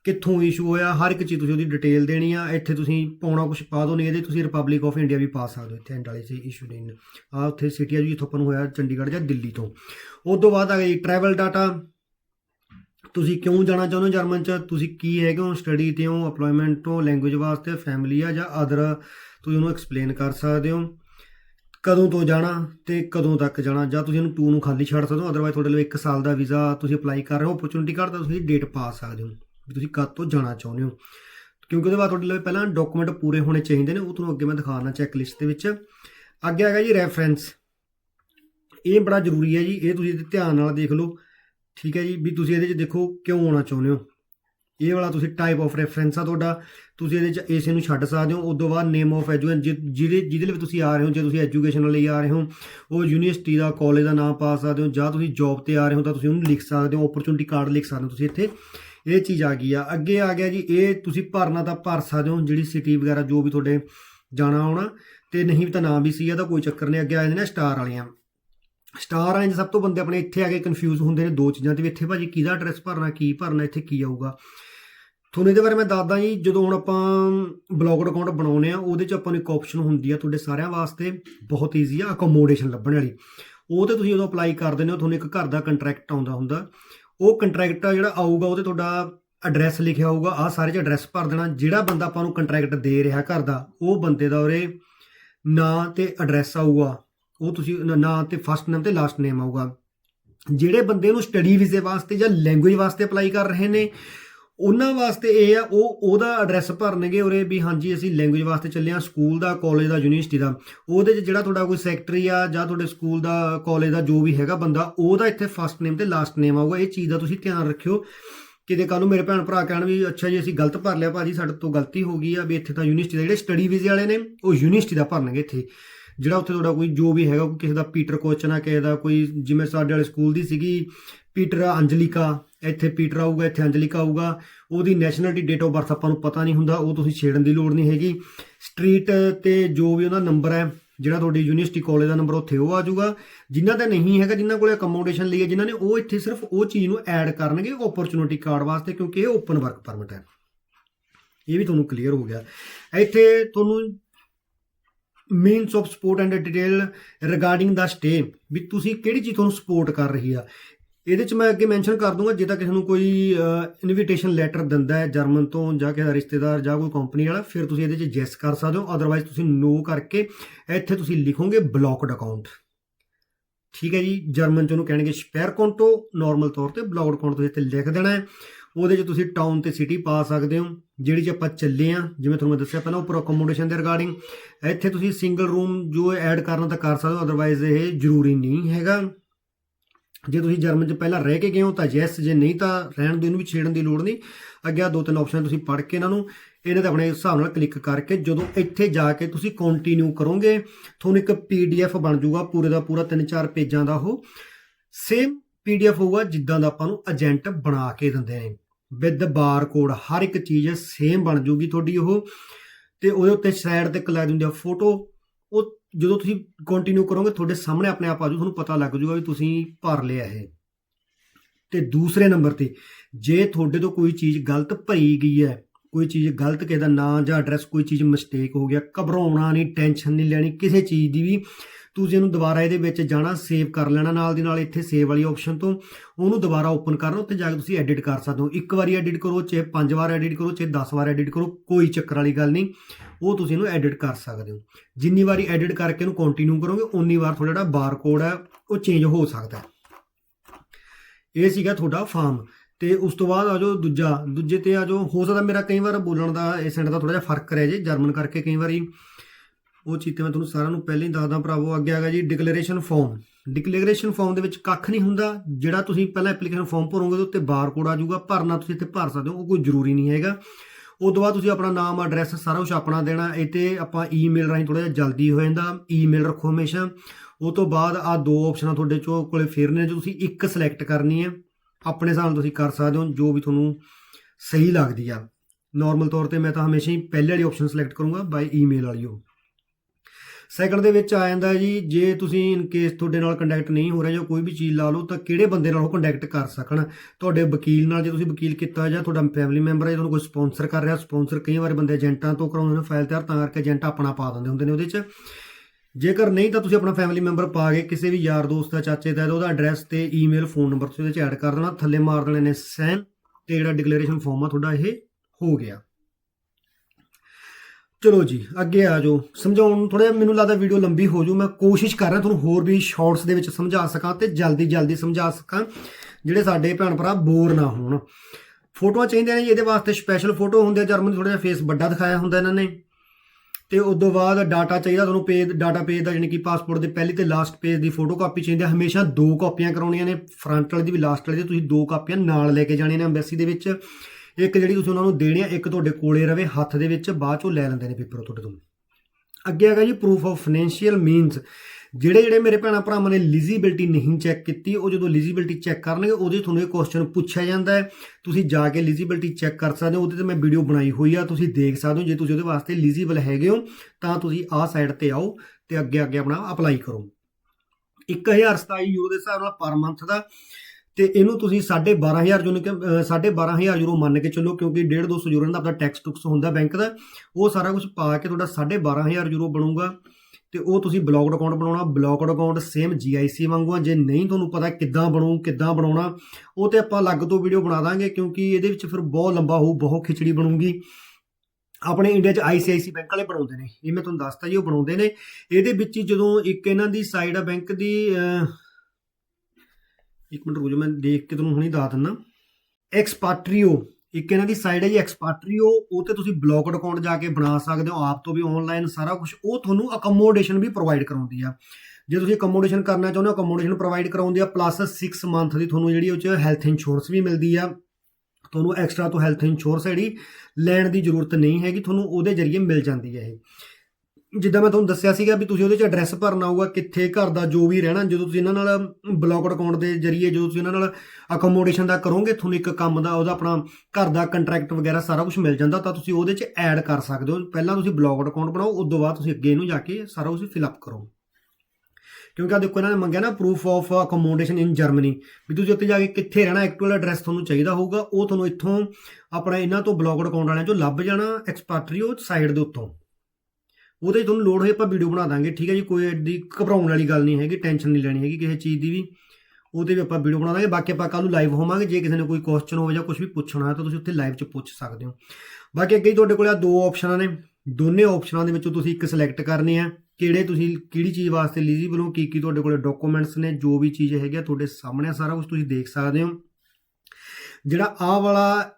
ਕਿੱਥੋਂ ਇਸ਼ੂ ਹੋਇਆ, ਹਰ ਇੱਕ ਚੀਜ਼ ਤੁਸੀਂ ਉਹਦੀ ਡਿਟੇਲ ਦੇਣੀ ਆ, ਇੱਥੇ ਤੁਸੀਂ ਪਾਉਣਾ ਕੁਝ ਪਾ ਦੋ ਨਹੀਂ ਇਹਦੇ ਤੁਸੀਂ ਰਿਪਬਲਿਕ ਆਫ ਇੰਡੀਆ ਵੀ ਪਾ ਸਕਦੇ ਹੋ, ਇੱਥੇ ਐਂਡ ਵਾਲੇ 'ਚ ਇਸ਼ੂ ਨਹੀਂ ਆ ਉੱਥੇ ਸਿਟੀ ਆ ਜੀ ਜਿੱਥੋਂ ਆਪਾਂ ਨੂੰ ਹੋਇਆ ਚੰਡੀਗੜ੍ਹ ਜਾਂ ਦਿੱਲੀ ਤੋਂ। ਉਸ ਤੋਂ ਬਾਅਦ ਆ ਗਈ ਟਰੈਵਲ ਡਾਟਾ ਤੁਸੀਂ ਕਿਉਂ ਜਾਣਾ ਚਾਹੁੰਦੇ ਹੋ ਜਰਮਨ 'ਚ? ਤੁਸੀਂ ਕੀ ਹੈਗੇ ਹੋ ਸਟੱਡੀ ਤੇ ਹੋ ਅਪਲੋਇਮੈਂਟ ਤੋਂ ਲੈਂਗੁਏਜ ਵਾਸਤੇ ਫੈਮਿਲੀ ਆ ਜਾਂ ਅਦਰ ਤੁਸੀਂ ਉਹਨੂੰ ਐਕਸਪਲੇਨ ਕਰ ਸਕਦੇ ਹੋ। ਕਦੋਂ ਤੋਂ ਜਾਣਾ ਤੇ ਕਦੋਂ ਤੱਕ ਜਾਣਾ? ਜਾਂ ਤੁਸੀਂ ਉਹਨੂੰ ਟੂ ਨੂੰ ਖਾਲੀ ਛੱਡ ਸਕਦੇ ਹੋ ਅਦਰਵਾਈਜ਼ ਤੁਹਾਡੇ ਲਈ 1 ਸਾਲ ਦਾ ਵੀਜ਼ਾ ਤੁਸੀਂ ਅਪਲਾਈ ਕਰ ਰਹੇ ਹੋ ਓਪਰਚੁਨਿਟੀ ਕਾਰਡ ਦਾ ਤੁਸੀਂ ਡੇਟ ਪਾ ਸਕਦੇ ਹੋ। ਵੀ ਤੁਸੀਂ ਕਦ ਤੋਂ ਜਾਣਾ ਚਾਹੁੰਦੇ ਹੋ? ਕਿਉਂਕਿ ਉਹਦੇ ਬਾਅਦ ਤੁਹਾਡੇ ਲਈ ਪਹਿਲਾਂ ਡਾਕੂਮੈਂਟ ਪੂਰੇ ਹੋਣੇ ਚਾਹੀਦੇ ਨੇ, ਉਹ ਤੁਹਾਨੂੰ ਅੱਗੇ ਮੈਂ ਦਿਖਾਉਣਾ ਚੈੱਕ ਲਿਸਟ ਦੇ ਵਿੱਚ। ਅੱਗੇ ਹੈਗਾ ਜੀ ਰੈਫਰੈਂਸ ਇਹ ਬੜਾ ਜ਼ਰੂਰੀ ਹੈ ਜੀ, ਇਹ ਤੁਸੀਂ ਇਹਦੇ ਧਿਆਨ ਨਾਲ ਦੇਖ ਲਓ। ਠੀਕ ਹੈ ਜੀ, ਵੀ ਤੁਸੀਂ ਇਹਦੇ 'ਚ ਦੇਖੋ ਕਿਉਂ ਆਉਣਾ ਚਾਹੁੰਦੇ ਹੋ। ਇਹ ਵਾਲਾ ਤੁਸੀਂ ਟਾਈਪ ਆਫ ਰੈਫਰੈਂਸ ਆ ਤੁਹਾਡਾ। ਤੁਸੀਂ ਇਹਦੇ 'ਚ ਏਸੇ ਨੂੰ ਛੱਡ ਸਕਦੇ ਹੋ, ਉਸ ਤੋਂ ਬਾਅਦ ਨੇਮ ਆਫ ਐਜੂਕੇਸ਼ਨ ਜਿਹਦੇ ਜਿਹਦੇ ਲਈ ਤੁਸੀਂ ਆ ਰਹੇ ਹੋ, ਜੇ ਤੁਸੀਂ ਐਜੂਕੇਸ਼ਨ ਲਈ ਆ ਰਹੇ ਹੋ, ਉਹ ਯੂਨੀਵਰਸਿਟੀ ਦਾ ਕਾਲਜ ਦਾ ਨਾਮ ਪਾ ਸਕਦੇ ਹੋ, ਜਾਂ ਤੁਸੀਂ ਜੌਬ ਤੇ ਆ ਰਹੇ ਹੋ ਤਾਂ ਤੁਸੀਂ ਉਹਨੂੰ ਲਿਖ ਸਕਦੇ ਹੋ ਓਪਰਚੁਨਿਟੀ ਕਾਰਡ ਲਿਖ ਸਕਦੇ ਹੋ ਤੁਸੀਂ ਇੱਥੇ। ਇਹ ਚੀਜ਼ ਆ ਗਈ ਆ। ਅੱਗੇ ਆ ਗਿਆ ਜੀ, ਇਹ ਤੁਸੀਂ ਭਰਨਾ ਤਾਂ ਭਰ ਸਕਦੇ ਹੋ, ਜਿਹੜੀ ਸਿਟੀ ਵਗੈਰਾ ਜੋ ਵੀ ਤੁਹਾਡੇ ਜਾਣਾ ਆਉਣਾ ਤੇ ਨਹੀਂ ਵੀ ਤਾਂ ਨਾਮ ਵੀ ਸੀ ਇਹਦਾ ਕੋਈ ਚੱਕਰ ਨਹੀਂ। ਅੱਗੇ ਆ ਜਾਂਦੇ ਨੇ ਸਟਾਰ ਵਾਲੀਆਂ। ਸਟਾਰ ਆਏ ਸਭ ਤੋਂ ਬੰਦੇ ਆਪਣੇ ਇੱਥੇ ਆ ਕੇ ਕਨਫਿਊਜ਼ ਹੁੰਦੇ ਨੇ ਦੋ ਚੀਜ਼ਾਂ ਤੇ ਵੀ ਇੱਥੇ ਭਾਜੀ ਕਿਹਦਾ ਐਡਰੈਸ ਭਰਨਾ, ਕੀ ਭਰਨਾ, ਇੱਥੇ ਕੀ ਆਊਗਾ। ਤੁਹਾਨੂੰ ਇਹਦੇ ਬਾਰੇ ਮੈਂ ਦੱਸਦਾ ਜੀ, ਜਦੋਂ ਹੁਣ ਆਪਾਂ ਬਲੌਗਡ ਅਕਾਊਂਟ ਬਣਾਉਨੇ ਆ ਉਹਦੇ 'ਚ ਆਪਾਂ ਨੂੰ ਇੱਕ ਆਪਸ਼ਨ ਹੁੰਦੀ ਆ ਤੁਹਾਡੇ ਸਾਰਿਆਂ ਵਾਸਤੇ ਬਹੁਤ ਈਜ਼ੀ ਆ ਅਕੋਮੋਡੇਸ਼ਨ ਲੱਭਣ ਵਾਲੀ। ਉਹ ਤੇ ਤੁਸੀਂ ਜਦੋਂ ਅਪਲਾਈ ਕਰ ਦਿੰਦੇ ਹੋ, ਤੁਹਾਨੂੰ ਇੱਕ ਘਰ ਦਾ ਕੰਟਰੈਕਟ ਆਉਂਦਾ ਹੁੰਦਾ। ਉਹ ਕੰਟਰੈਕਟ ਆ ਜਿਹੜਾ ਆਊਗਾ, ਉਹਦੇ ਤੁਹਾਡਾ ਐਡਰੈਸ ਲਿਖਿਆ ਹੋਊਗਾ ਆ ਸਾਰੇ ਚ ਐਡਰੈਸ ਭਰ ਦੇਣਾ। ਜਿਹੜਾ ਬੰਦਾ ਆਪਾਂ ਨੂੰ ਕੰਟਰੈਕਟ ਦੇ ਰਿਹਾ ਘਰ ਦਾ, ਉਹ ਬੰਦੇ ਦਾ ਉਰੇ ਨਾਂ ਤੇ ਐਡਰੈਸ ਆਊਗਾ। ਉਹ ਤੁਸੀਂ ਨਾਂ ਤੇ ਫਸਟ ਨੇਮ ਤੇ ਲਾਸਟ ਨੇਮ ਆਊਗਾ। ਜਿਹੜੇ ਬੰਦੇ ਨੂੰ ਸਟੱਡੀ ਵੀਜ਼ੇ ਵਾਸਤੇ ਜਾਂ ਲੈਂਗੁਏਜ ਵਾਸਤੇ ਅਪਲਾਈ ਕਰ ਰਹੇ ਨੇ ਉਹਨਾਂ ਵਾਸਤੇ ਇਹ ਆ, ਉਹ, ਉਹਦਾ ਐਡਰੈਸ ਭਰਨਗੇ ਉਰੇ ਵੀ ਹਾਂਜੀ, ਅਸੀਂ ਲੈਂਗੁਏਜ ਵਾਸਤੇ ਚੱਲੇ ਆ ਸਕੂਲ ਦਾ ਕਾਲਜ ਦਾ ਯੂਨੀਵਰਸਿਟੀ ਦਾ। ਉਹਦੇ 'ਚ ਜਿਹੜਾ ਤੁਹਾਡਾ ਕੋਈ ਸੈਕਟਰੀ ਆ ਜਾਂ ਤੁਹਾਡੇ ਸਕੂਲ ਦਾ ਕਾਲਜ ਦਾ ਜੋ ਵੀ ਹੈਗਾ ਬੰਦਾ, ਉਹਦਾ ਇੱਥੇ ਫਸਟ ਨੇਮ ਤੇ ਲਾਸਟ ਨੇਮ ਆਊਗਾ। ਇਹ ਚੀਜ਼ ਦਾ ਤੁਸੀਂ ਧਿਆਨ ਰੱਖਿਓ। ਕਿਤੇ ਕੱਲ ਨੂੰ ਮੇਰੇ ਭੈਣ ਭਰਾ ਕਹਿਣ ਵੀ, ਅੱਛਾ ਜੀ, ਅਸੀਂ ਗਲਤ ਭਰ ਲਿਆ ਭਾਜੀ, ਸਾਡੇ ਤੋਂ ਗਲਤੀ ਹੋ ਗਈ ਆ ਵੀ ਇੱਥੇ ਤਾਂ ਯੂਨੀਵਰਸਿਟੀ ਦਾ ਜਿਹੜੇ ਸਟੱਡੀ ਵੀਜ਼ੇ ਵਾਲੇ ਨੇ, ਉਹ ਯੂਨੀਵਰਸਿਟੀ ਦਾ ਭਰਨਗੇ ਇੱਥੇ। ਜਿਹੜਾ ਉੱਥੇ ਤੁਹਾਡਾ ਕੋਈ ਜੋ ਵੀ ਹੈਗਾ, ਕੋਈ ਕਿਸੇ ਦਾ ਪੀਟਰ ਕੋਚਨ ਆ ਕਿਸੇ ਦਾ ਕੋਈ, ਜਿਵੇਂ ਸਾਡੇ ਵਾਲੇ ਸਕੂਲ ਦੀ ਸੀਗੀ ਪੀਟਰ ਅੰਜਲਿਕਾ ਇੱਥੇ ਪੀਟਰ ਆਊਗਾ, ਇੱਥੇ ਅੰਜਲਿਕਾ ਆਊਗਾ, ਉਹਦੀ ਨੈਸ਼ਨਲਿਟੀ ਡੇਟ ਆਫ ਬਰਥ ਆਪਾਂ ਨੂੰ ਪਤਾ ਨਹੀਂ ਹੁੰਦਾ, ਉਹ ਤੁਸੀਂ ਛੇੜਨ ਦੀ ਲੋੜ ਨਹੀਂ ਹੈਗੀ। ਸਟਰੀਟ ਤੇ ਜੋ ਵੀ ਉਹਦਾ ਨੰਬਰ ਹੈ, ਜਿਹੜਾ ਤੁਹਾਡੀ ਯੂਨੀਵਰਸਿਟੀ ਕਾਲਜ ਦਾ ਨੰਬਰ ਉੱਥੇ ਉਹ ਆ ਜਾਊਗਾ। ਜਿਨ੍ਹਾਂ ਦਾ ਨਹੀਂ ਹੈਗਾ, ਜਿਨ੍ਹਾਂ ਕੋਲੇ ਅਕਮੋਡੇਸ਼ਨ ਲਈ ਹੈ, ਜਿਨ੍ਹਾਂ ਨੇ ਉਹ ਇੱਥੇ ਸਿਰਫ ਉਹ ਚੀਜ਼ ਨੂੰ ਐਡ ਕਰਨਗੇ ਓਪਰਚੁਨਿਟੀ ਕਾਰਡ ਵਾਸਤੇ, ਕਿਉਂਕਿ ਇਹ ਓਪਨ ਵਰਕ ਪਰਮਿਟ ਹੈ। ਇਹ ਵੀ ਤੁਹਾਨੂੰ ਕਲੀਅਰ ਹੋ ਗਿਆ। ਇੱਥੇ ਤੁਹਾਨੂੰ means of support and detail regarding the stay ਵੀ ਤੁਸੀਂ ਕਿਹੜੀ ਚੀਜ਼ ਤੁਹਾਨੂੰ ਸਪੋਰਟ ਕਰ ਰਹੀ ਆ? ਇਹਦੇ ਚ ਮੈਂ ਅੱਗੇ ਮੈਂਸ਼ਨ ਕਰ ਦੂੰਗਾ, ਜੇ ਤਾਂ ਕਿਸੇ ਨੂੰ ਕੋਈ ਇਨਵੀਟੇਸ਼ਨ ਲੈਟਰ ਦਿੰਦਾ ਹੈ ਜਰਮਨ ਤੋਂ ਜਾਂ ਕਿਸੇ ਦਾ ਰਿਸ਼ਤੇਦਾਰ ਜਾਂ ਕੋਈ ਕੰਪਨੀ ਵਾਲਾ, ਫਿਰ ਤੁਸੀਂ ਇਹਦੇ ਚ ਯੈਸ ਕਰ ਸਕਦੇ ਹੋ ਅਦਰਵਾਈਜ਼ ਤੁਸੀਂ ਨੋ ਕਰਕੇ ਇੱਥੇ ਤੁਸੀਂ ਲਿਖੋਗੇ ਬਲੌਕਡ ਅਕਾਊਂਟ ਠੀਕ ਹੈ ਜੀ, ਜਰਮਨ ਚ ਉਹਨੂੰ ਕਹਿਣਗੇ ਸਪੇਅਰ ਕੰਟੋ ਨਾਰਮਲ ਤੌਰ ਤੇ ਬਲੌਕਡ ਅਕਾਊਂਟ ਤੁਸੀਂ ਇੱਥੇ ਲਿਖ ਦੇਣਾ ਹੈ। ਉਹਦੇ 'ਚ ਤੁਸੀਂ ਟਾਊਨ ਤੇ ਸਿਟੀ ਪਾ ਸਕਦੇ ਹੋ, ਜਿਹੜੀ 'ਚ ਆਪਾਂ ਚੱਲੇ ਆ ਜਿਵੇਂ ਤੁਹਾਨੂੰ ਮੈਂ ਦੱਸਿਆ ਪਹਿਲਾਂ ਉੱਪਰ ਅਕੋਮੋਡੇਸ਼ਨ ਦੇ ਰਿਗਾਰਡਿੰਗ ਇੱਥੇ ਤੁਸੀਂ ਸਿੰਗਲ ਰੂਮ ਜੋ ਐਡ ਕਰਨਾ ਤਾਂ ਕਰ ਸਕਦੇ ਹੋ ਅਦਰਵਾਈਜ਼ ਇਹ ਜ਼ਰੂਰੀ ਨਹੀਂ ਹੈਗਾ। ਜੇ ਤੁਸੀਂ ਜਰਮਨ 'ਚ ਪਹਿਲਾਂ ਰਹਿ ਕੇ ਗਏ ਹੋ ਤਾਂ ਯੈਸ, ਜੇ ਨਹੀਂ ਤਾਂ ਰਹਿਣ ਦੇ ਨੂੰ ਵੀ ਛੇੜਨ ਦੀ ਲੋੜ ਨਹੀਂ। ਅੱਗੇ ਦੋ ਤਿੰਨ ਆਪਸ਼ਨ ਤੁਸੀਂ ਪੜ੍ਹ ਕੇ ਇਹਨਾਂ ਨੂੰ, ਇਹਨਾਂ ਦੇ ਆਪਣੇ ਹਿਸਾਬ ਨਾਲ ਕਲਿੱਕ ਕਰਕੇ ਜਦੋਂ ਇੱਥੇ ਜਾ ਕੇ ਤੁਸੀਂ ਕੰਟੀਨਿਊ ਕਰੋਗੇ, ਤੁਹਾਨੂੰ ਇੱਕ ਪੀਡੀਐਫ ਬਣ ਜਾਊਗਾ, ਪੂਰੇ ਦਾ ਪੂਰਾ 3-4 ਪੇਜਾਂ ਦਾ ਉਹ। ਸੇਮ ਪੀਡੀਐਫ ਹੋਊਗਾ ਜਿੱਦਾਂ ਦਾ ਆਪਾਂ ਨੂੰ ਏਜੰਟ ਬਣਾ ਕੇ ਦਿੰਦੇ ਨੇ। ਵਿਦ ਬਾਰਕੋਡ ਹਰ ਇੱਕ ਚੀਜ਼ ਸੇਮ ਬਣ ਜੂਗੀ ਤੁਹਾਡੀ ਉਹ। ਤੇ ਉਹਦੇ ਉੱਤੇ ਸਾਈਡ ਤੇ ਕਲਾ ਦਿੰਦੇ ਆ ਫੋਟੋ ਉਹ ਜਦੋਂ ਤੁਸੀਂ ਕੰਟੀਨਿਊ ਕਰੋਗੇ, ਤੁਹਾਡੇ ਸਾਹਮਣੇ ਆਪਣੇ ਆਪ ਆ ਜੂ ਤੁਹਾਨੂੰ ਪਤਾ ਲੱਗ ਜੂਗਾ ਵੀ ਤੁਸੀਂ ਭਰ ਲਿਆ ਇਹ। ਤੇ ਦੂਸਰੇ ਨੰਬਰ ਤੇ, ਜੇ ਤੁਹਾਡੇ ਤੋਂ ਕੋਈ ਚੀਜ਼ ਗਲਤ ਭਰੀ ਗਈ ਹੈ, ਕੋਈ ਚੀਜ਼ ਗਲਤ ਕਿਸੇ ਦਾ ਨਾਂ ਜਾਂ ਐਡਰੈਸ ਕੋਈ ਚੀਜ਼ ਮਿਸਟੇਕ ਹੋ ਗਿਆ, ਘਬਰਾਉਣਾ ਨਹੀਂ ਟੈਨਸ਼ਨ ਨਹੀਂ ਲੈਣੀ, ਕਿਸੇ ਚੀਜ਼ ਦੀ ਵੀ ਤੁਸੀਂ ਇਹਨੂੰ ਦੁਬਾਰਾ ਇਹਦੇ ਵਿੱਚ ਜਾਣਾ ਸੇਵ ਕਰ ਲੈਣਾ ਨਾਲ ਦੀ ਨਾਲ ਇੱਥੇ ਸੇਵ ਵਾਲੀ ਆਪਸ਼ਨ ਤੋਂ, ਉਹਨੂੰ ਦੁਬਾਰਾ ਓਪਨ ਕਰਨਾ, ਉੱਥੇ ਜਾ ਕੇ ਤੁਸੀਂ ਐਡਿਟ ਕਰ ਸਕਦੇ ਹੋ। ਇੱਕ ਵਾਰੀ ਐਡਿਟ ਕਰੋ, ਚਾਹੇ ਪੰਜ ਵਾਰ ਐਡਿਟ ਕਰੋ, ਚਾਹੇ 10 ਵਾਰ ਐਡਿਟ ਕਰੋ, ਕੋਈ ਚੱਕਰ ਵਾਲੀ ਗੱਲ ਨਹੀਂ। ਉਹ ਤੁਸੀਂ ਇਹਨੂੰ ਐਡਿਟ ਕਰ ਸਕਦੇ ਹੋ। ਜਿੰਨੀ ਵਾਰੀ ਐਡਿਟ ਕਰਕੇ ਇਹਨੂੰ ਕੰਟੀਨਿਊ ਕਰੋਗੇ ਉਨੀ ਵਾਰ ਤੁਹਾਡਾ ਜਿਹੜਾ ਬਾਰਕੋਡ ਹੈ, ਉਹ ਚੇਂਜ ਹੋ ਸਕਦਾ ਹੈ। ਇਹ ਸੀਗਾ ਤੁਹਾਡਾ ਫਾਰਮ ਤੇ ਉਸ ਤੋਂ ਬਾਅਦ ਆ ਜੋ ਦੂਜਾ। ਦੂਜੇ ਤੇ ਆ ਜੋ ਹੋ ਸਕਦਾ ਮੇਰਾ ਕਈ ਵਾਰ ਬੋਲਣ ਦਾ ਇਸ ਐਂਡ ਦਾ ਥੋੜਾ ਜਿਹਾ ਫ਼ਰਕ ਰਹਿ ਜੇ, ਜਰਮਨ ਕਰਕੇ ਕਈ ਵਾਰੀ। ਉਹ ਚੀਜ਼ ਤੇ ਮੈਂ ਤੁਹਾਨੂੰ ਸਾਰਿਆਂ ਨੂੰ ਪਹਿਲਾਂ ਹੀ ਦੱਸਦਾ ਭਰਾਵੋ, ਅੱਗੇ ਹੈਗਾ ਜੀ ਡਿਕਲੇਰੇਸ਼ਨ ਫਾਰਮ ਡਿਕਲੇਰੇਸ਼ਨ ਫਾਰਮ ਦੇ ਵਿੱਚ ਕੱਖ ਨਹੀਂ ਹੁੰਦਾ, ਜਿਹੜਾ ਤੁਸੀਂ ਪਹਿਲਾਂ ਐਪਲੀਕੇਸ਼ਨ ਫਾਰਮ ਭਰੋਗੇ ਉਹਦੇ ਉੱਤੇ ਬਾਰਕੋਡ ਆ ਜਾਊਗਾ, ਭਰਨਾ ਤੁਸੀਂ ਇੱਥੇ ਭਰ ਸਕਦੇ ਹੋ, ਉਹ ਕੋਈ ਜ਼ਰੂਰੀ ਨਹੀਂ ਹੈਗਾ। ਉਸ ਤੋਂ ਬਾਅਦ ਤੁਸੀਂ ਆਪਣਾ ਨਾਮ ਐਡਰੈਸ ਸਾਰਾ ਕੁਝ ਆਪਣਾ ਦੇਣਾ, ਇੱਥੇ ਆਪਾਂ ਈਮੇਲ ਰਾਹੀਂ ਥੋੜਾ ਜਿਹਾ ਜਲਦੀ ਹੋ ਜਾਂਦਾ ਈਮੇਲ ਰੱਖੋ ਹਮੇਸ਼ਾ। ਉਹ ਤੋਂ ਬਾਅਦ ਆ ਦੋ ਆਪਸ਼ਨਾਂ ਤੁਹਾਡੇ ਚੋਂ ਕੋਲੇ ਫਿਰ ਨੇ ਜੋ ਤੁਸੀਂ ਇੱਕ ਸਿਲੈਕਟ ਕਰਨੀ ਹੈ, ਆਪਣੇ ਹਿਸਾਬ ਨਾਲ ਤੁਸੀਂ ਕਰ ਸਕਦੇ ਹੋ, ਜੋ ਵੀ ਤੁਹਾਨੂੰ ਸਹੀ ਲੱਗਦੀ ਆ। ਨਾਰਮਲ ਤੌਰ ਤੇ ਮੈਂ ਤਾਂ ਹਮੇਸ਼ਾ ਹੀ ਪਹਿਲੇ ਵਾਲੀ ਆਪਸ਼ਨ ਸਿਲੈਕਟ ਕਰੂੰਗਾ ਬਾਈ ਈਮੇਲ ਵਾਲੀ ਉਹ। ਸੈਕੰਡ ਦੇ ਵਿੱਚ ਆ ਜਾਂਦਾ ਜੀ, ਜੇ ਤੁਸੀਂ ਇਨ ਕੇਸ ਤੁਹਾਡੇ ਨਾਲ ਕੰਟੈਕਟ ਨਹੀਂ ਹੋ ਰਿਹਾ ਜਾਂ ਕੋਈ ਵੀ ਚੀਜ਼ ਲਾ ਲਓ, ਤਾਂ ਕਿਹੜੇ ਬੰਦੇ ਨਾਲ ਉਹ ਕੰਟੈਕਟ ਕਰ ਸਕਣ? ਤੁਹਾਡੇ ਵਕੀਲ ਨਾਲ ਜੇ ਤੁਸੀਂ ਵਕੀਲ ਕੀਤਾ ਜਾਂ ਤੁਹਾਡਾ ਫੈਮਿਲੀ ਮੈਂਬਰ ਹੈ ਤੁਹਾਨੂੰ ਕੋਈ ਸਪਾਂਸਰ ਕਰ ਰਿਹਾ ਸਪਾਂਸਰ ਕਈ ਵਾਰ ਬੰਦੇ ਏਜੰਟਾਂ ਤੋਂ ਕਰਾਉਂਦੇ ਨੇ ਫਾਈਲ ਤਿਆਰ ਤਾਂ ਕਰਕੇ ਏਜੰਟ ਆਪਣਾ ਪਾ ਦਿੰਦੇ ਹੁੰਦੇ ਨੇ ਉਹਦੇ 'ਚ। ਜੇਕਰ ਨਹੀਂ ਤਾਂ ਤੁਸੀਂ ਆਪਣਾ ਫੈਮਿਲੀ ਮੈਂਬਰ ਪਾ ਕੇ ਕਿਸੇ ਵੀ ਯਾਰ ਦੋਸਤ ਦਾ, ਚਾਚੇ ਦਾ ਉਹਦਾ ਐਡਰੈਸ ਤੇ ਈਮੇਲ ਫੋਨ ਨੰਬਰ ਤੁਸੀਂ ਉਹਦੇ 'ਚ ਐਡ ਕਰ ਦੇਣਾ, ਥੱਲੇ ਮਾਰ ਦੇਣੇ ਨੇ ਸੈਨ ਤੇ ਜਿਹੜਾ ਡਿਕਲੇਰੇਸ਼ਨ ਫਾਰਮ ਆ ਤੁਹਾਡਾ ਇਹ ਹੋ ਗਿਆ। ਚਲੋ ਜੀ, ਅੱਗੇ ਆ ਜਾਓ। ਸਮਝਾਉਣ ਨੂੰ ਥੋੜਾ ਮੈਨੂੰ ਲੱਗਦਾ ਵੀਡੀਓ ਲੰਬੀ ਹੋ ਜੂ ਮੈਂ ਕੋਸ਼ਿਸ਼ ਕਰ ਰਿਹਾ ਤੁਹਾਨੂੰ ਹੋਰ ਵੀ ਸ਼ਾਰਟਸ ਦੇ ਵਿੱਚ ਸਮਝਾ ਸਕਾਂ ਤੇ ਜਲਦੀ ਜਲਦੀ ਸਮਝਾ ਸਕਾਂ, ਜਿਹੜੇ ਸਾਡੇ ਭੈਣ ਭਰਾ ਬੋਰ ਨਾ ਹੋਣ। ਫੋਟੋਆਂ ਚਾਹੀਦੀਆਂ ਨੇ ਜੀ, ਇਹਦੇ ਵਾਸਤੇ ਸਪੈਸ਼ਲ ਫੋਟੋ ਹੁੰਦੇ ਆ। ਜਰਮਨ ਥੋੜਾ ਜਿਹਾ ਫੇਸ ਵੱਡਾ ਦਿਖਾਇਆ ਹੁੰਦਾ ਇਹਨਾਂ ਨੇ। ਤੇ ਉਸ ਤੋਂ ਬਾਅਦ ਡਾਟਾ ਚਾਹੀਦਾ ਤੁਹਾਨੂੰ ਪੇਜ ਡਾਟਾ ਪੇਜ ਦਾ ਯਾਨੀ ਕਿ ਪਾਸਪੋਰਟ ਦੇ ਪਹਿਲੀ ਤੇ ਲਾਸਟ ਪੇਜ ਦੀ ਫੋਟੋ ਕਾਪੀ ਚਾਹੀਦੀ ਹੈ ਹਮੇਸ਼ਾ ਦੋ ਕਾਪੀਆਂ ਕਰਾਉਣੀਆਂ ਨੇ। ਫਰੰਟ ਵਾਲੀ ਦੀ ਵੀ ਲਾਸਟ ਵਾਲੀ ਦੀ, ਤੁਸੀਂ ਦੋ ਕਾਪੀਆਂ ਨਾਲ ਲੈ ਕੇ ਜਾਣੀਆਂ ਨੇ ਐਮਬੈਸੀ ਦੇ ਵਿੱਚ। ਇੱਕ ਜਿਹੜੀ ਤੁਸੀਂ ਉਹਨਾਂ ਨੂੰ ਦੇਣੀ ਆ, ਇੱਕ ਤੁਹਾਡੇ ਕੋਲੇ ਰਵੇ, ਹੱਥ ਦੇ ਵਿੱਚ, ਬਾਅਦ ਚੋਂ ਲੈ ਲੈਂਦੇ ਨੇ ਪੇਪਰ ਤੁਹਾਡੇ ਤੋਂ। ਅੱਗੇ ਹੈਗਾ ਜੀ ਪ੍ਰੂਫ ਆਫ ਫਾਈਨੈਂਸ਼ੀਅਲ ਮੀਨਸ ਜਿਹੜੇ ਜਿਹੜੇ ਮੇਰੇ ਭੈਣਾਂ ਭਰਾਵਾਂ ਨੇ ਐਲੀਜੀਬਿਲਟੀ ਨਹੀਂ ਚੈੱਕ ਕੀਤੀ, ਉਹ ਜਦੋਂ ਐਲੀਜੀਬਿਲਟੀ ਚੈੱਕ ਕਰਨਗੇ, ਉਹਦੇ ਤੁਹਾਨੂੰ ਇਹ ਕੁਐਸਚਨ ਪੁੱਛਿਆ ਜਾਂਦਾ ਹੈ। ਤੁਸੀਂ ਜਾ ਕੇ ਐਲੀਜੀਬਿਲਟੀ ਚੈੱਕ ਕਰ ਸਕਦੇ ਹੋ, ਉਹਦੇ ਤੇ ਮੈਂ ਵੀਡੀਓ ਬਣਾਈ ਹੋਈ ਆ, ਤੁਸੀਂ ਦੇਖ ਸਕਦੇ ਹੋ। ਜੇ ਤੁਸੀਂ ਉਹਦੇ ਵਾਸਤੇ ਐਲੀਜੀਬਲ ਹੈਗੇ ਹੋ, ਤਾਂ ਤੁਸੀਂ ਆਹ ਸਾਈਡ ਤੇ ਆਓ ਤੇ ਅੱਗੇ ਅੱਗੇ ਆਪਣਾ ਅਪਲਾਈ ਕਰੋ। 1027 ਯੂਰੋ ਦੇ ਹਿਸਾਬ ਨਾਲ ਪਰ ਮੰਥ ਦਾ ਤੇ ਇਹਨੂੰ ਤੁਸੀਂ 12500 ਯੂਰੋ ਕਿ 12500 ਯੂਰੋ ਮੰਨ ਕੇ ਚੱਲੋ, ਕਿਉਂਕਿ 1.5 200 ਯੂਰੋ ਦਾ ਆਪਣਾ ਟੈਕਸ ਟੁਕਸ ਹੁੰਦਾ ਬੈਂਕ ਦਾ, ਉਹ ਸਾਰਾ ਕੁਝ ਪਾ ਕੇ ਤੁਹਾਡਾ 12500 ਯੂਰੋ ਬਣੂਗਾ। ਤੇ ਉਹ ਤੁਸੀਂ ਬਲੌਕਡ ਅਕਾਊਂਟ ਬਣਾਉਣਾ ਬਲੌਕਡ ਅਕਾਊਂਟ ਸੇਮ ਜੀਆਈਸੀ ਵਾਂਗੂ ਆ ਜੇ ਨਹੀਂ ਤੁਹਾਨੂੰ ਪਤਾ ਕਿੱਦਾਂ ਬਣੂ, ਕਿੱਦਾਂ ਬਣਾਉਣਾ, ਉਹ ਤੇ ਆਪਾਂ ਅਲੱਗ ਤੋਂ ਵੀਡੀਓ ਬਣਾ ਦਾਂਗੇ, ਕਿਉਂਕਿ ਇਹਦੇ ਵਿੱਚ ਫਿਰ ਬਹੁਤ ਲੰਬਾ ਹੋਊ, ਬਹੁਤ ਖਿਚੜੀ ਬਣੂਗੀ। ਆਪਣੇ ਇੰਡੀਆ 'ਚ ਆਈਸੀਆਈਸੀ ਬੈਂਕ ਵਾਲੇ ਬਣਾਉਂਦੇ ਨੇ, ਇਹ ਮੈਂ ਤੁਹਾਨੂੰ ਦੱਸਤਾ ਜੀ, ਉਹ ਬਣਾਉਂਦੇ ਨੇ। ਇਹਦੇ ਵਿੱਚ ਹੀ ਜਦੋਂ ਇੱਕ ਇਹਨਾਂ ਦੀ ਸਾਈਡ ਆ ਬੈਂਕ ਦੀ ਇੱਕ ਮਿੰਟ ਰੁਕੋ ਜੋ ਮੈਂ ਦੇਖ ਕੇ ਤੁਹਾਨੂੰ ਹੁਣੇ ਦੱਸ ਦਿੰਦਾ। ਐਕਸਪਾਟਰੀਓ ਇੱਕ ਇਹਨਾਂ ਦੀ ਸਾਈਡ ਹੈ ਜੀ ਐਕਸਪਾਟਰੀਓ ਉਹ ਤੇ ਤੁਸੀਂ ਬਲੌਕਡ ਅਕਾਊਂਟ ਜਾ ਕੇ ਬਣਾ ਸਕਦੇ ਹੋ, ਆਪ ਤੋਂ ਵੀ ਆਨਲਾਈਨ ਸਾਰਾ ਕੁਝ ਉਹ ਤੁਹਾਨੂੰ ਅਕਮੋਡੇਸ਼ਨ ਵੀ ਪ੍ਰੋਵਾਈਡ ਕਰਾਉਂਦੀ ਆ। ਜੇ ਤੁਸੀਂ ਅਕਮੋਡੇਸ਼ਨ ਕਰਨਾ ਚਾਹੁੰਦੇ ਹੋ ਅਕਮੋਡੇਸ਼ਨ ਪ੍ਰੋਵਾਈਡ ਕਰਾਉਂਦੀ ਆ ਪਲੱਸ 6 ਮੰਥ ਦੀ ਤੁਹਾਨੂੰ ਜਿਹੜੀ ਉਹ ਚ ਹੈਲਥ ਇੰਸ਼ੋਰੈਂਸ ਵੀ ਮਿਲਦੀ ਆ। ਤੁਹਾਨੂੰ ਐਕਸਟਰਾ ਤੋਂ ਹੈਲਥ ਇੰਸ਼ੋਰੈਂਸ ਜਿਹੜੀ ਲੈਣ ਦੀ ਜ਼ਰੂਰਤ ਨਹੀਂ ਹੈਗੀ, ਤੁਹਾਨੂੰ ਉਹਦੇ ਜ਼ਰੀਏ ਮਿਲ ਜਾਂਦੀ ਹੈ ਇਹ। ਜਿੱਦਾਂ ਮੈਂ ਤੁਹਾਨੂੰ ਦੱਸਿਆ ਸੀਗਾ ਵੀ ਤੁਸੀਂ ਉਹਦੇ 'ਚ ਐਡਰੈਸ ਭਰਨਾ ਹੋਊਗਾ, ਕਿੱਥੇ ਘਰ ਦਾ ਜੋ ਵੀ ਰਹਿਣਾ, ਜਦੋਂ ਤੁਸੀਂ ਇਹਨਾਂ ਨਾਲ ਬਲੌਕਡ ਅਕਾਊਂਟ ਦੇ ਜ਼ਰੀਏ ਜਦੋਂ ਤੁਸੀਂ ਇਹਨਾਂ ਨਾਲ ਅਕੋਮੋਡੇਸ਼ਨ ਦਾ ਕਰੋਗੇ, ਤੁਹਾਨੂੰ ਇੱਕ ਕੰਮ ਦਾ, ਉਹਦਾ ਆਪਣਾ ਘਰ ਦਾ ਕੰਟਰੈਕਟ ਵਗੈਰਾ ਸਾਰਾ ਕੁਝ ਮਿਲ ਜਾਂਦਾ, ਤਾਂ ਤੁਸੀਂ ਉਹਦੇ 'ਚ ਐਡ ਕਰ ਸਕਦੇ ਹੋ। ਪਹਿਲਾਂ ਤੁਸੀਂ ਬਲੌਕਡ ਅਕਾਊਂਟ ਬਣਾਓ, ਉਸ ਤੋਂ ਬਾਅਦ ਤੁਸੀਂ ਅੱਗੇ ਇਹਨੂੰ ਜਾ ਕੇ ਸਾਰਾ ਕੁਝ ਫਿਲ ਅਪ ਕਰੋ। ਕਿਉਂਕਿ ਆ ਦੇਖੋ, ਇਹਨਾਂ ਨੇ ਮੰਗਿਆ ਨਾ proof of accommodation in Germany ਵੀ ਤੁਸੀਂ ਉੱਥੇ ਜਾ ਕੇ ਕਿੱਥੇ ਰਹਿਣਾ ਐਕਚੁਅਲ ਐਡਰੈਸ ਤੁਹਾਨੂੰ ਚਾਹੀਦਾ ਹੋਊਗਾ, ਉਹ ਤੁਹਾਨੂੰ ਇੱਥੋਂ ਆਪਣਾ ਇਹਨਾਂ ਤੋਂ ਬਲੌਕਡ ਅਕਾਊਂਟ ਵਾਲਿਆਂ ਚੋਂ ਲੱਭ ਜਾਣਾ ਐਕਸਪਾਟਰੀਓ ਸਾਈਡ ਦੇ ਉੱਤੋਂ। ਉਹਦੇ 'ਚ ਤੁਹਾਨੂੰ ਲੋੜ ਹੋਈ ਆਪਾਂ ਵੀਡੀਓ ਬਣਾ ਦਾਂਗੇ ਠੀਕ ਹੈ ਜੀ? ਕੋਈ ਐਡੀ ਘਬਰਾਉਣ ਵਾਲੀ ਗੱਲ ਨਹੀਂ ਹੈਗੀ ਟੈਨਸ਼ਨ ਨਹੀਂ ਲੈਣੀ ਹੈਗੀ ਕਿਸੇ ਚੀਜ਼ ਦੀ ਵੀ। ਉਹਦੇ ਵੀ ਆਪਾਂ ਵੀਡੀਓ ਬਣਾ ਦਾਂਗੇ। ਬਾਕੀ ਆਪਾਂ ਕੱਲ ਨੂੰ ਲਾਈਵ ਹੋਵਾਂਗੇ। ਜੇ ਕਿਸੇ ਨੇ ਕੋਈ ਕੁਐਸਚਨ ਹੋਵੇ ਜਾਂ ਕੁਝ ਵੀ ਪੁੱਛਣਾ ਹੈ ਤਾਂ ਤੁਸੀਂ ਉੱਥੇ ਲਾਈਵ 'ਚ ਪੁੱਛ ਸਕਦੇ ਹੋ। ਬਾਕੀ ਅੱਗੇ ਤੁਹਾਡੇ ਕੋਲ ਆ ਦੋ ਆਪਸ਼ਨਾਂ ਨੇ। ਦੋਨੇ ਆਪਸ਼ਨਾਂ ਦੇ ਵਿੱਚੋਂ ਤੁਸੀਂ ਇੱਕ ਸਿਲੈਕਟ ਕਰਨੀ ਹੈ ਕਿਹੜੇ ਤੁਸੀਂ ਕਿਹੜੀ ਚੀਜ਼ ਵਾਸਤੇ ਐਲੀਜੀਬਲ ਹੋ? ਕੀ ਕੀ ਤੁਹਾਡੇ ਕੋਲ ਡਾਕੂਮੈਂਟਸ ਨੇ? ਜੋ ਵੀ ਚੀਜ਼ ਹੈਗੀ ਆ ਤੁਹਾਡੇ ਸਾਹਮਣੇ ਆ, ਸਾਰਾ ਕੁਝ ਤੁਸੀਂ ਦੇਖ ਸਕਦੇ ਹੋ। ਜਿਹੜਾ ਆ ਵਾਲਾ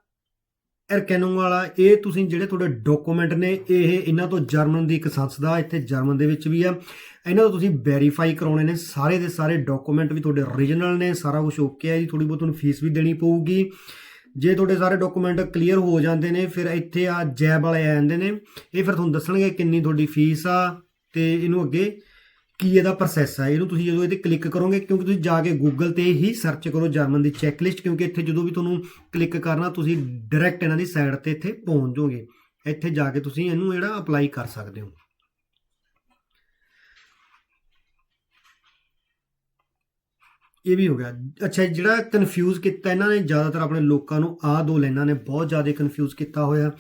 ਐਰਕੈਨੋ ਵਾਲਾ, ਇਹ ਤੁਸੀਂ ਜਿਹੜੇ ਤੁਹਾਡੇ ਡਾਕੂਮੈਂਟ ਨੇ, ਇਹ ਇਹਨਾਂ ਤੋਂ ਜਰਮਨ ਦੀ ਇੱਕ ਸੰਸਥਾ ਇੱਥੇ ਜਰਮਨ ਦੇ ਵਿੱਚ ਵੀ ਆ। ਇਹਨਾਂ ਤੋਂ ਤੁਸੀਂ ਵੈਰੀਫਾਈ ਕਰਾਉਣੇ ਨੇ, ਸਾਰੇ ਦੇ ਸਾਰੇ ਡਾਕੂਮੈਂਟ ਵੀ ਤੁਹਾਡੇ ਓਰੀਜਨਲ ਨੇ, ਸਾਰਾ ਕੁਝ ਓਕੇ ਆ ਜੀ ਥੋੜੀ ਬਹੁਤ ਤੁਹਾਨੂੰ ਫੀਸ ਵੀ ਦੇਣੀ ਪਊਗੀ। ਜੇ ਤੁਹਾਡੇ ਸਾਰੇ ਡਾਕੂਮੈਂਟ ਕਲੀਅਰ ਹੋ ਜਾਂਦੇ ਨੇ, ਫਿਰ ਇੱਥੇ ਆ ਜੈਬ ਵਾਲੇ ਆ ਜਾਂਦੇ ਨੇ। ਇਹ ਫਿਰ ਤੁਹਾਨੂੰ ਦੱਸਣਗੇ ਕਿੰਨੀ ਤੁਹਾਡੀ ਫੀਸ ਆ, ਤੇ ਇਹਨੂੰ ਅੱਗੇ ਕੀ ਇਹਦਾ ਪ੍ਰੋਸੈਸ ਹੈ ਇਹਨੂੰ ਤੁਸੀਂ ਜਦੋਂ ਇਹਦੇ ਕਲਿੱਕ ਕਰੋਗੇ, ਕਿਉਂਕਿ ਤੁਸੀਂ ਜਾ ਕੇ ਗੂਗਲ ਤੇ ਹੀ ਸਰਚ ਕਰੋ ਜਰਮਨ ਦੀ ਚੈੱਕ ਲਿਸਟ ਕਿਉਂਕਿ ਇੱਥੇ ਜਦੋਂ ਵੀ ਤੁਹਾਨੂੰ ਕਲਿੱਕ ਕਰਨਾ, ਤੁਸੀਂ ਡਾਇਰੈਕਟ ਇਹਨਾਂ ਦੀ ਸਾਈਡ ਤੇ ਇੱਥੇ ਪਹੁੰਚ ਜਾਓਗੇ। ਇੱਥੇ ਜਾ ਕੇ ਤੁਸੀਂ ਇਹਨੂੰ ਜਿਹੜਾ ਅਪਲਾਈ ਕਰ ਸਕਦੇ ਹੋ। ਇਹ ਵੀ ਹੋ ਗਿਆ। ਅੱਛਾ, ਜਿਹੜਾ ਕਨਫਿਊਜ਼ ਕੀਤਾ ਇਹਨਾਂ ਨੇ, ਜ਼ਿਆਦਾਤਰ ਆਪਣੇ ਲੋਕਾਂ ਨੂੰ ਆਹ ਦੋ ਲਾਈਨਾਂ ਨੇ ਬਹੁਤ ਜ਼ਿਆਦਾ ਕਨਫਿਊਜ਼ ਕੀਤਾ ਹੋਇਆ।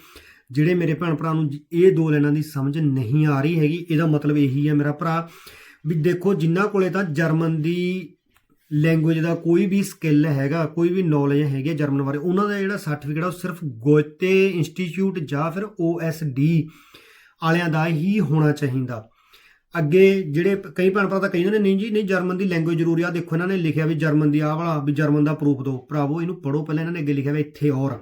ਜਿਹੜੇ ਮੇਰੇ ਭੈਣ ਭਰਾ ਨੂੰ ਇਹ ਦੋ ਲਾਈਨਾਂ ਦੀ ਸਮਝ ਨਹੀਂ ਆ ਰਹੀ ਹੈਗੀ, ਇਹਦਾ ਮਤਲਬ ਇਹੀ ਹੈ ਮੇਰਾ ਭਰਾ। ਵੀ ਦੇਖੋ ਜਿਨ੍ਹਾਂ ਕੋਲੇ ਤਾਂ ਜਰਮਨ ਦੀ ਲੈਂਗੁਏਜ ਦਾ ਕੋਈ ਵੀ ਸਕਿੱਲ ਹੈਗਾ, ਕੋਈ ਵੀ ਨੌਲੇਜ ਹੈਗੀ ਹੈ ਜਰਮਨ ਬਾਰੇ, ਉਹਨਾਂ ਦਾ ਜਿਹੜਾ ਸਰਟੀਫਿਕੇਟ ਆ ਉਹ ਸਿਰਫ ਗੋਇਤੇ ਇੰਸਟੀਚਿਊਟ ਜਾਂ ਫਿਰ OSD ਵਾਲਿਆਂ ਦਾ ਹੀ ਹੋਣਾ ਚਾਹੀਦਾ। ਅੱਗੇ ਜਿਹੜੇ ਕਈ ਭੈਣ ਭਰਾ ਤਾਂ ਕਹਿੰਦੇ ਨੇ, ਨਹੀਂ ਜੀ, ਨਹੀਂ, ਜਰਮਨ ਦੀ ਲੈਂਗੁਏਜ ਜ਼ਰੂਰੀ ਆ। ਦੇਖੋ, ਇਹਨਾਂ ਨੇ ਲਿਖਿਆ ਵੀ ਜਰਮਨ ਦੀ ਆਹ ਵਾਲਾ, ਵੀ ਜਰਮਨ ਦਾ ਪ੍ਰੂਫ ਦਿਓ। ਭਰਾਵੋ, ਇਹਨੂੰ ਪੜੋ ਪਹਿਲਾਂ, ਇਹਨਾਂ ਨੇ ਅੱਗੇ ਲਿਖਿਆ ਵੀ ਇੱਥੇ ਔਰ।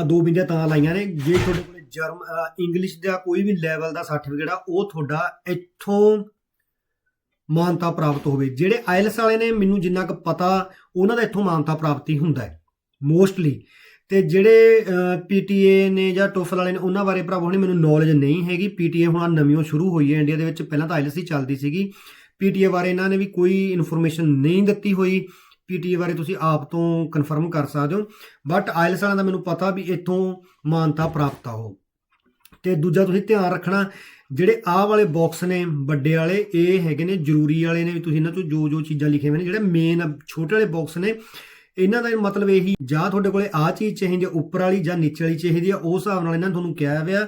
ਆ ਦੋ ਬਿੰਦੀਆਂ ਤਾਂ ਲਾਈਆਂ ਨੇ, ਜੇ ਤੁਹਾਡੇ ਜਰਮ ਇੰਗਲਿਸ਼ ਦਾ ਕੋਈ ਵੀ ਲੈਵਲ ਦਾ ਸਰਟੀਫਿਕੇਟ ਆ, ਉਹ ਤੁਹਾਡਾ ਇੱਥੋਂ ਮਾਨਤਾ ਪ੍ਰਾਪਤ ਹੋਵੇ। ਜਿਹੜੇ ਆਇਲਸ ਵਾਲੇ ਨੇ, ਮੈਨੂੰ ਜਿੰਨਾ ਕੁ ਪਤਾ, ਉਹਨਾਂ ਦਾ ਇੱਥੋਂ ਮਾਨਤਾ ਪ੍ਰਾਪਤੀ ਹੁੰਦਾ ਹੈ ਮੋਸਟਲੀ ਤੇ ਜਿਹੜੇ ਪੀਟੀਏ ਨੇ ਜਾਂ ਟੋਫਲ ਵਾਲੇ ਨੇ, ਉਹਨਾਂ ਬਾਰੇ ਭਰਾਵੋ ਹੁਣੇ ਮੈਨੂੰ ਨੌਲੇਜ ਨਹੀਂ ਹੈਗੀ। ਪੀਟੀਏ ਹੁਣ ਨਵੀਂ ਸ਼ੁਰੂ ਹੋਈ ਹੈ ਇੰਡੀਆ ਦੇ ਵਿੱਚ। ਪਹਿਲਾਂ ਤਾਂ ਆਇਲਸ ਹੀ ਚੱਲਦੀ ਸੀਗੀ। ਪੀਟੀਏ ਬਾਰੇ ਇਹਨਾਂ ਨੇ ਵੀ ਕੋਈ ਇਨਫੋਰਮੇਸ਼ਨ ਨਹੀਂ ਦਿੱਤੀ ਹੋਈ। ਪੀਟੀਏ ਬਾਰੇ ਤੁਸੀਂ ਆਪ ਤੋਂ ਕਨਫਰਮ ਕਰ ਸਕਦੇ ਹੋ। ਬਟ ਆਇਲਸ ਵਾਲਿਆਂ ਦਾ ਮੈਨੂੰ ਪਤਾ ਵੀ ਇੱਥੋਂ ਮਾਨਤਾ ਪ੍ਰਾਪਤ ਆ ਉਹ। ਤੇ ਦੂਜਾ ਤੁਸੀਂ ਧਿਆਨ ਰੱਖਣਾ, ਜਿਹੜੇ ਆਹ ਵਾਲੇ ਬਾਕਸ ਨੇ, ਵੱਡੇ ਵਾਲੇ, ਇਹ ਹੈਗੇ ਨੇ, ਜ਼ਰੂਰੀ ਵਾਲੇ ਨੇ ਵੀ ਤੁਸੀਂ ਇਹਨਾਂ ਤੋਂ ਜੋ ਜੋ ਚੀਜ਼ਾਂ ਲਿਖੀਆਂ ਹੋਈਆਂ ਨੇ, ਜਿਹੜੇ ਮੇਨ ਛੋਟੇ ਵਾਲੇ ਬਾਕਸ ਨੇ, ਇਹਨਾਂ ਦਾ ਮਤਲਬ ਇਹੀ, ਜਾਂ ਤੁਹਾਡੇ ਕੋਲੇ ਆਹ ਚੀਜ਼ ਚਾਹੀਦੀ ਹੈ ਉੱਪਰ ਵਾਲੀ ਜਾਂ ਨੀਚੇ ਵਾਲੀ ਚਾਹੀਦੀ ਹੈ ਉਸ ਹਿਸਾਬ ਨਾਲ ਇਹਨਾਂ ਨੇ ਤੁਹਾਨੂੰ ਕਿਹਾ ਹੋਇਆ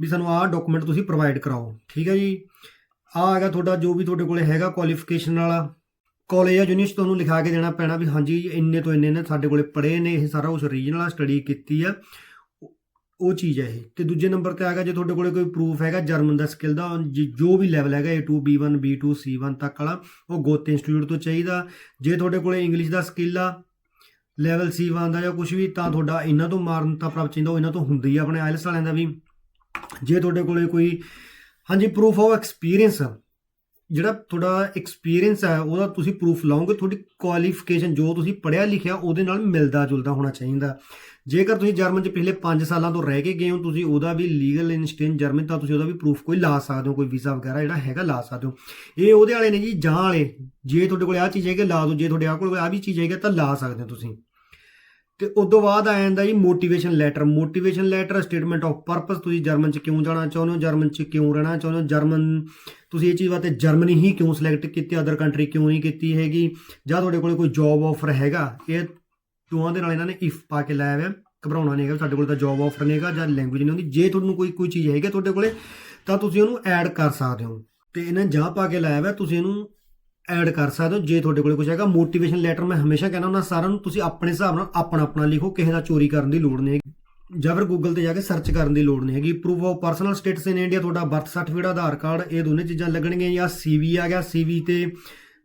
ਵੀ ਸਾਨੂੰ ਆਹ ਡਾਕੂਮੈਂਟ ਤੁਸੀਂ ਪ੍ਰੋਵਾਈਡ ਕਰਾਓ। ਠੀਕ ਹੈ ਜੀ? ਆਹ ਹੈਗਾ ਤੁਹਾਡਾ ਜੋ ਵੀ ਤੁਹਾਡੇ ਕੋਲੇ ਹੈਗਾ ਕੁਆਲੀਫਿਕੇਸ਼ਨ ਵਾਲਾ ਕਾਲਜ ਜਾਂ ਯੂਨੀਵਰਸਿਟੀ ਤੁਹਾਨੂੰ ਲਿਖਾ ਕੇ ਦੇਣਾ ਪੈਣਾ ਵੀ ਹਾਂਜੀ, ਇੰਨੇ ਤੋਂ ਇੰਨੇ ਨੇ ਸਾਡੇ ਕੋਲੇ ਪੜ੍ਹੇ ਨੇ, ਇਹ ਸਾਰਾ ਕੁਝ ਰੀਜਨਲ ਆ ਸਟੱਡੀ ਕੀਤੀ ਆ। ਉਹ- ਚੀਜ਼ ਹੈ ਇਹ। ਤੇ ਦੂਜੇ ਨੰਬਰ ਤੇ ਆਗਾ ਜੇ ਤੁਹਾਡੇ ਕੋਲੇ ਕੋਈ ਪ੍ਰੂਫ ਹੈਗਾ, ਜਰਮਨ ਦਾ ਸਕਿੱਲ ਦਾ ਜੀ- ਜੋ ਵੀ ਲੈਵਲ ਹੈਗਾ A2 B1 B2 C1 ਤੱਕ ਵਾਲਾ, ਉਹ ਗੋਤੇ ਇੰਸਟੀਚਿਊਟ ਤੋਂ ਚਾਹੀਦਾ। ਜੇ ਤੁਹਾਡੇ ਕੋਲੇ ਇੰਗਲਿਸ਼ ਦਾ ਸਕਿੱਲ ਆ ਲੈਵਲ C1 ਦਾ ਜਾਂ ਕੁਝ ਵੀ, ਤਾਂ ਤੁਹਾਡਾ ਇਹਨਾਂ ਤੋਂ ਮਾਨਤਾ ਪ੍ਰਾਪਤ ਚਾਹੀਦਾ, ਉਹ ਇਹਨਾਂ ਤੋਂ ਹੁੰਦੀ ਆ ਆਪਣੇ ਆਇਲਸ ਵਾਲਿਆਂ ਦਾ ਵੀ। ਜੇ ਤੁਹਾਡੇ ਕੋਲੇ ਕੋਈ, ਹਾਂਜੀ ਪ੍ਰੂਫ ਆਫ ਐਕਸਪੀਰੀਅੰਸ ਜਿਹੜਾ ਤੁਹਾਡਾ ਐਕਸਪੀਰੀਅੰਸ ਹੈ, ਉਹਦਾ ਤੁਸੀਂ ਪ੍ਰੂਫ ਲਾਓਗੇ, ਤੁਹਾਡੀ ਕੁਆਲੀਫਿਕੇਸ਼ਨ ਜੋ ਤੁਸੀਂ ਪੜ੍ਹਿਆ ਲਿਖਿਆ, ਉਹਦੇ ਨਾਲ ਮਿਲਦਾ ਜੁਲਦਾ ਹੋਣਾ ਚਾਹੀਦਾ। ਜੇਕਰ ਤੁਸੀਂ ਜਰਮਨ 'ਚ ਪਿਛਲੇ 5 ਸਾਲਾਂ ਤੋਂ ਰਹਿ ਕੇ ਗਏ ਹੋ, ਤੁਸੀਂ ਉਹਦਾ ਵੀ ਲੀਗਲ ਇਨਸਟੈਂਟ ਜਰਮਨ ਤਾਂ ਤੁਸੀਂ ਉਹਦਾ ਵੀ ਪ੍ਰੂਫ ਕੋਈ ਲਾ ਸਕਦੇ ਹੋ, ਕੋਈ ਵੀਜ਼ਾ ਵਗੈਰਾ ਜਿਹੜਾ ਹੈਗਾ ਲਾ ਸਕਦੇ ਹੋ। ਇਹ ਉਹਦੇ ਵਾਲੇ ਨੇ ਜੀ, ਜਾਂ ਵਾਲੇ, ਜੇ ਤੁਹਾਡੇ ਕੋਲ ਆਹ ਚੀਜ਼ ਹੈਗੀ, ਲਾ ਦਿਓ, ਜੇ ਤੁਹਾਡੇ ਆਹ ਕੋਲ ਆਹ ਵੀ ਚੀਜ਼ ਹੈਗੀ, ਤਾਂ ਲਾ ਸਕਦੇ ਹੋ ਤੁਸੀਂ। ਤੇ ਉਸ ਤੋਂ ਬਾਅਦ ਆ ਜਾਂਦਾ ਜੀ motivation letter motivation letter statement of purpose ਤੁਸੀਂ ਜਰਮਨ ਚ ਕਿਉਂ ਜਾਣਾ ਚਾਹੁੰਦੇ ਹੋ? ਜਰਮਨ ਚ ਕਿਉਂ ਰਹਿਣਾ ਚਾਹੁੰਦੇ ਹੋ? ਜਰਮਨ ਤੁਸੀਂ ਇਹ ਚੀਜ਼ ਵਾਸਤੇ ਜਰਮਨੀ ਹੀ ਕਿਉਂ ਸਿਲੈਕਟ ਕੀਤੀ? ਅਦਰ ਕੰਟਰੀ ਕਿਉਂ ਨਹੀਂ ਕੀਤੀ ਹੈਗੀ? ਜਾਂ ਤੁਹਾਡੇ ਕੋਲ ਕੋਈ ਜੌਬ ਆਫਰ ਹੈਗਾ? ਇਹ ਦੋਵਾਂ ਦੇ ਨਾਲ ਇਹਨਾਂ ਨੇ ਇਫ ਪਾ ਕੇ ਲਾਇਆ ਹੋਇਆ। ਘਬਰਾਉਣਾ ਨਹੀਂ ਹੈਗਾ, ਸਾਡੇ ਕੋਲ ਤਾਂ ਜੌਬ ਆਫਰ ਨਹੀਂ ਹੈਗਾ ਜਾਂ ਲੈਂਗੁਏਜ ਨਹੀਂ ਹੁੰਦੀ। ਜੇ ਤੁਹਾਨੂੰ ਕੋਈ ਕੋਈ ਚੀਜ਼ ਹੈਗੀ ਤੁਹਾਡੇ ਕੋਲੇ, ਤਾਂ ਤੁਸੀਂ ਉਹਨੂੰ ਐਡ ਕਰ ਸਕਦੇ ਹੋ। ਤੇ ਇਹਨਾਂ ਨੇ ਜਾਂ ਪਾ ਕੇ ਲਾਇਆ ਹੋਇਆ, ਤੁਸੀਂ ਇਹਨੂੰ ਐਡ ਕਰ ਸਕਦੇ ਹੋ, ਜੇ ਤੁਹਾਡੇ ਕੋਲੇ ਕੁਝ ਹੈਗਾ ਮੋਟੀਵੇਸ਼ਨ ਲੈਟਰ ਮੈਂ ਹਮੇਸ਼ਾ ਕਹਿੰਦਾ ਹੁੰਦਾ, ਸਾਰਿਆਂ ਨੂੰ ਤੁਸੀਂ ਆਪਣੇ ਹਿਸਾਬ ਨਾਲ ਆਪਣਾ ਆਪਣਾ ਲਿਖੋ, ਕਿਸੇ ਦਾ ਚੋਰੀ ਕਰਨ ਦੀ ਲੋੜ ਨਹੀਂ ਹੈਗੀ। ਜਾਂ ਫਿਰ ਗੂਗਲ ਤੇ ਜਾ ਕੇ ਸਰਚ ਕਰਨ ਦੀ ਲੋੜ ਨਹੀਂ ਹੈਗੀ। Proof of personal status in India ਤੁਹਾਡਾ ਬਰਥ ਸਰਟੀਫਿਕੇਟ ਆਧਾਰ ਕਾਰਡ, ਇਹ ਦੋਨੇ ਚੀਜ਼ਾਂ ਲੱਗਣਗੀਆਂ ਜਾਂ ਸੀਵੀ ਆ ਗਿਆ। ਸੀਵੀ ਤੇ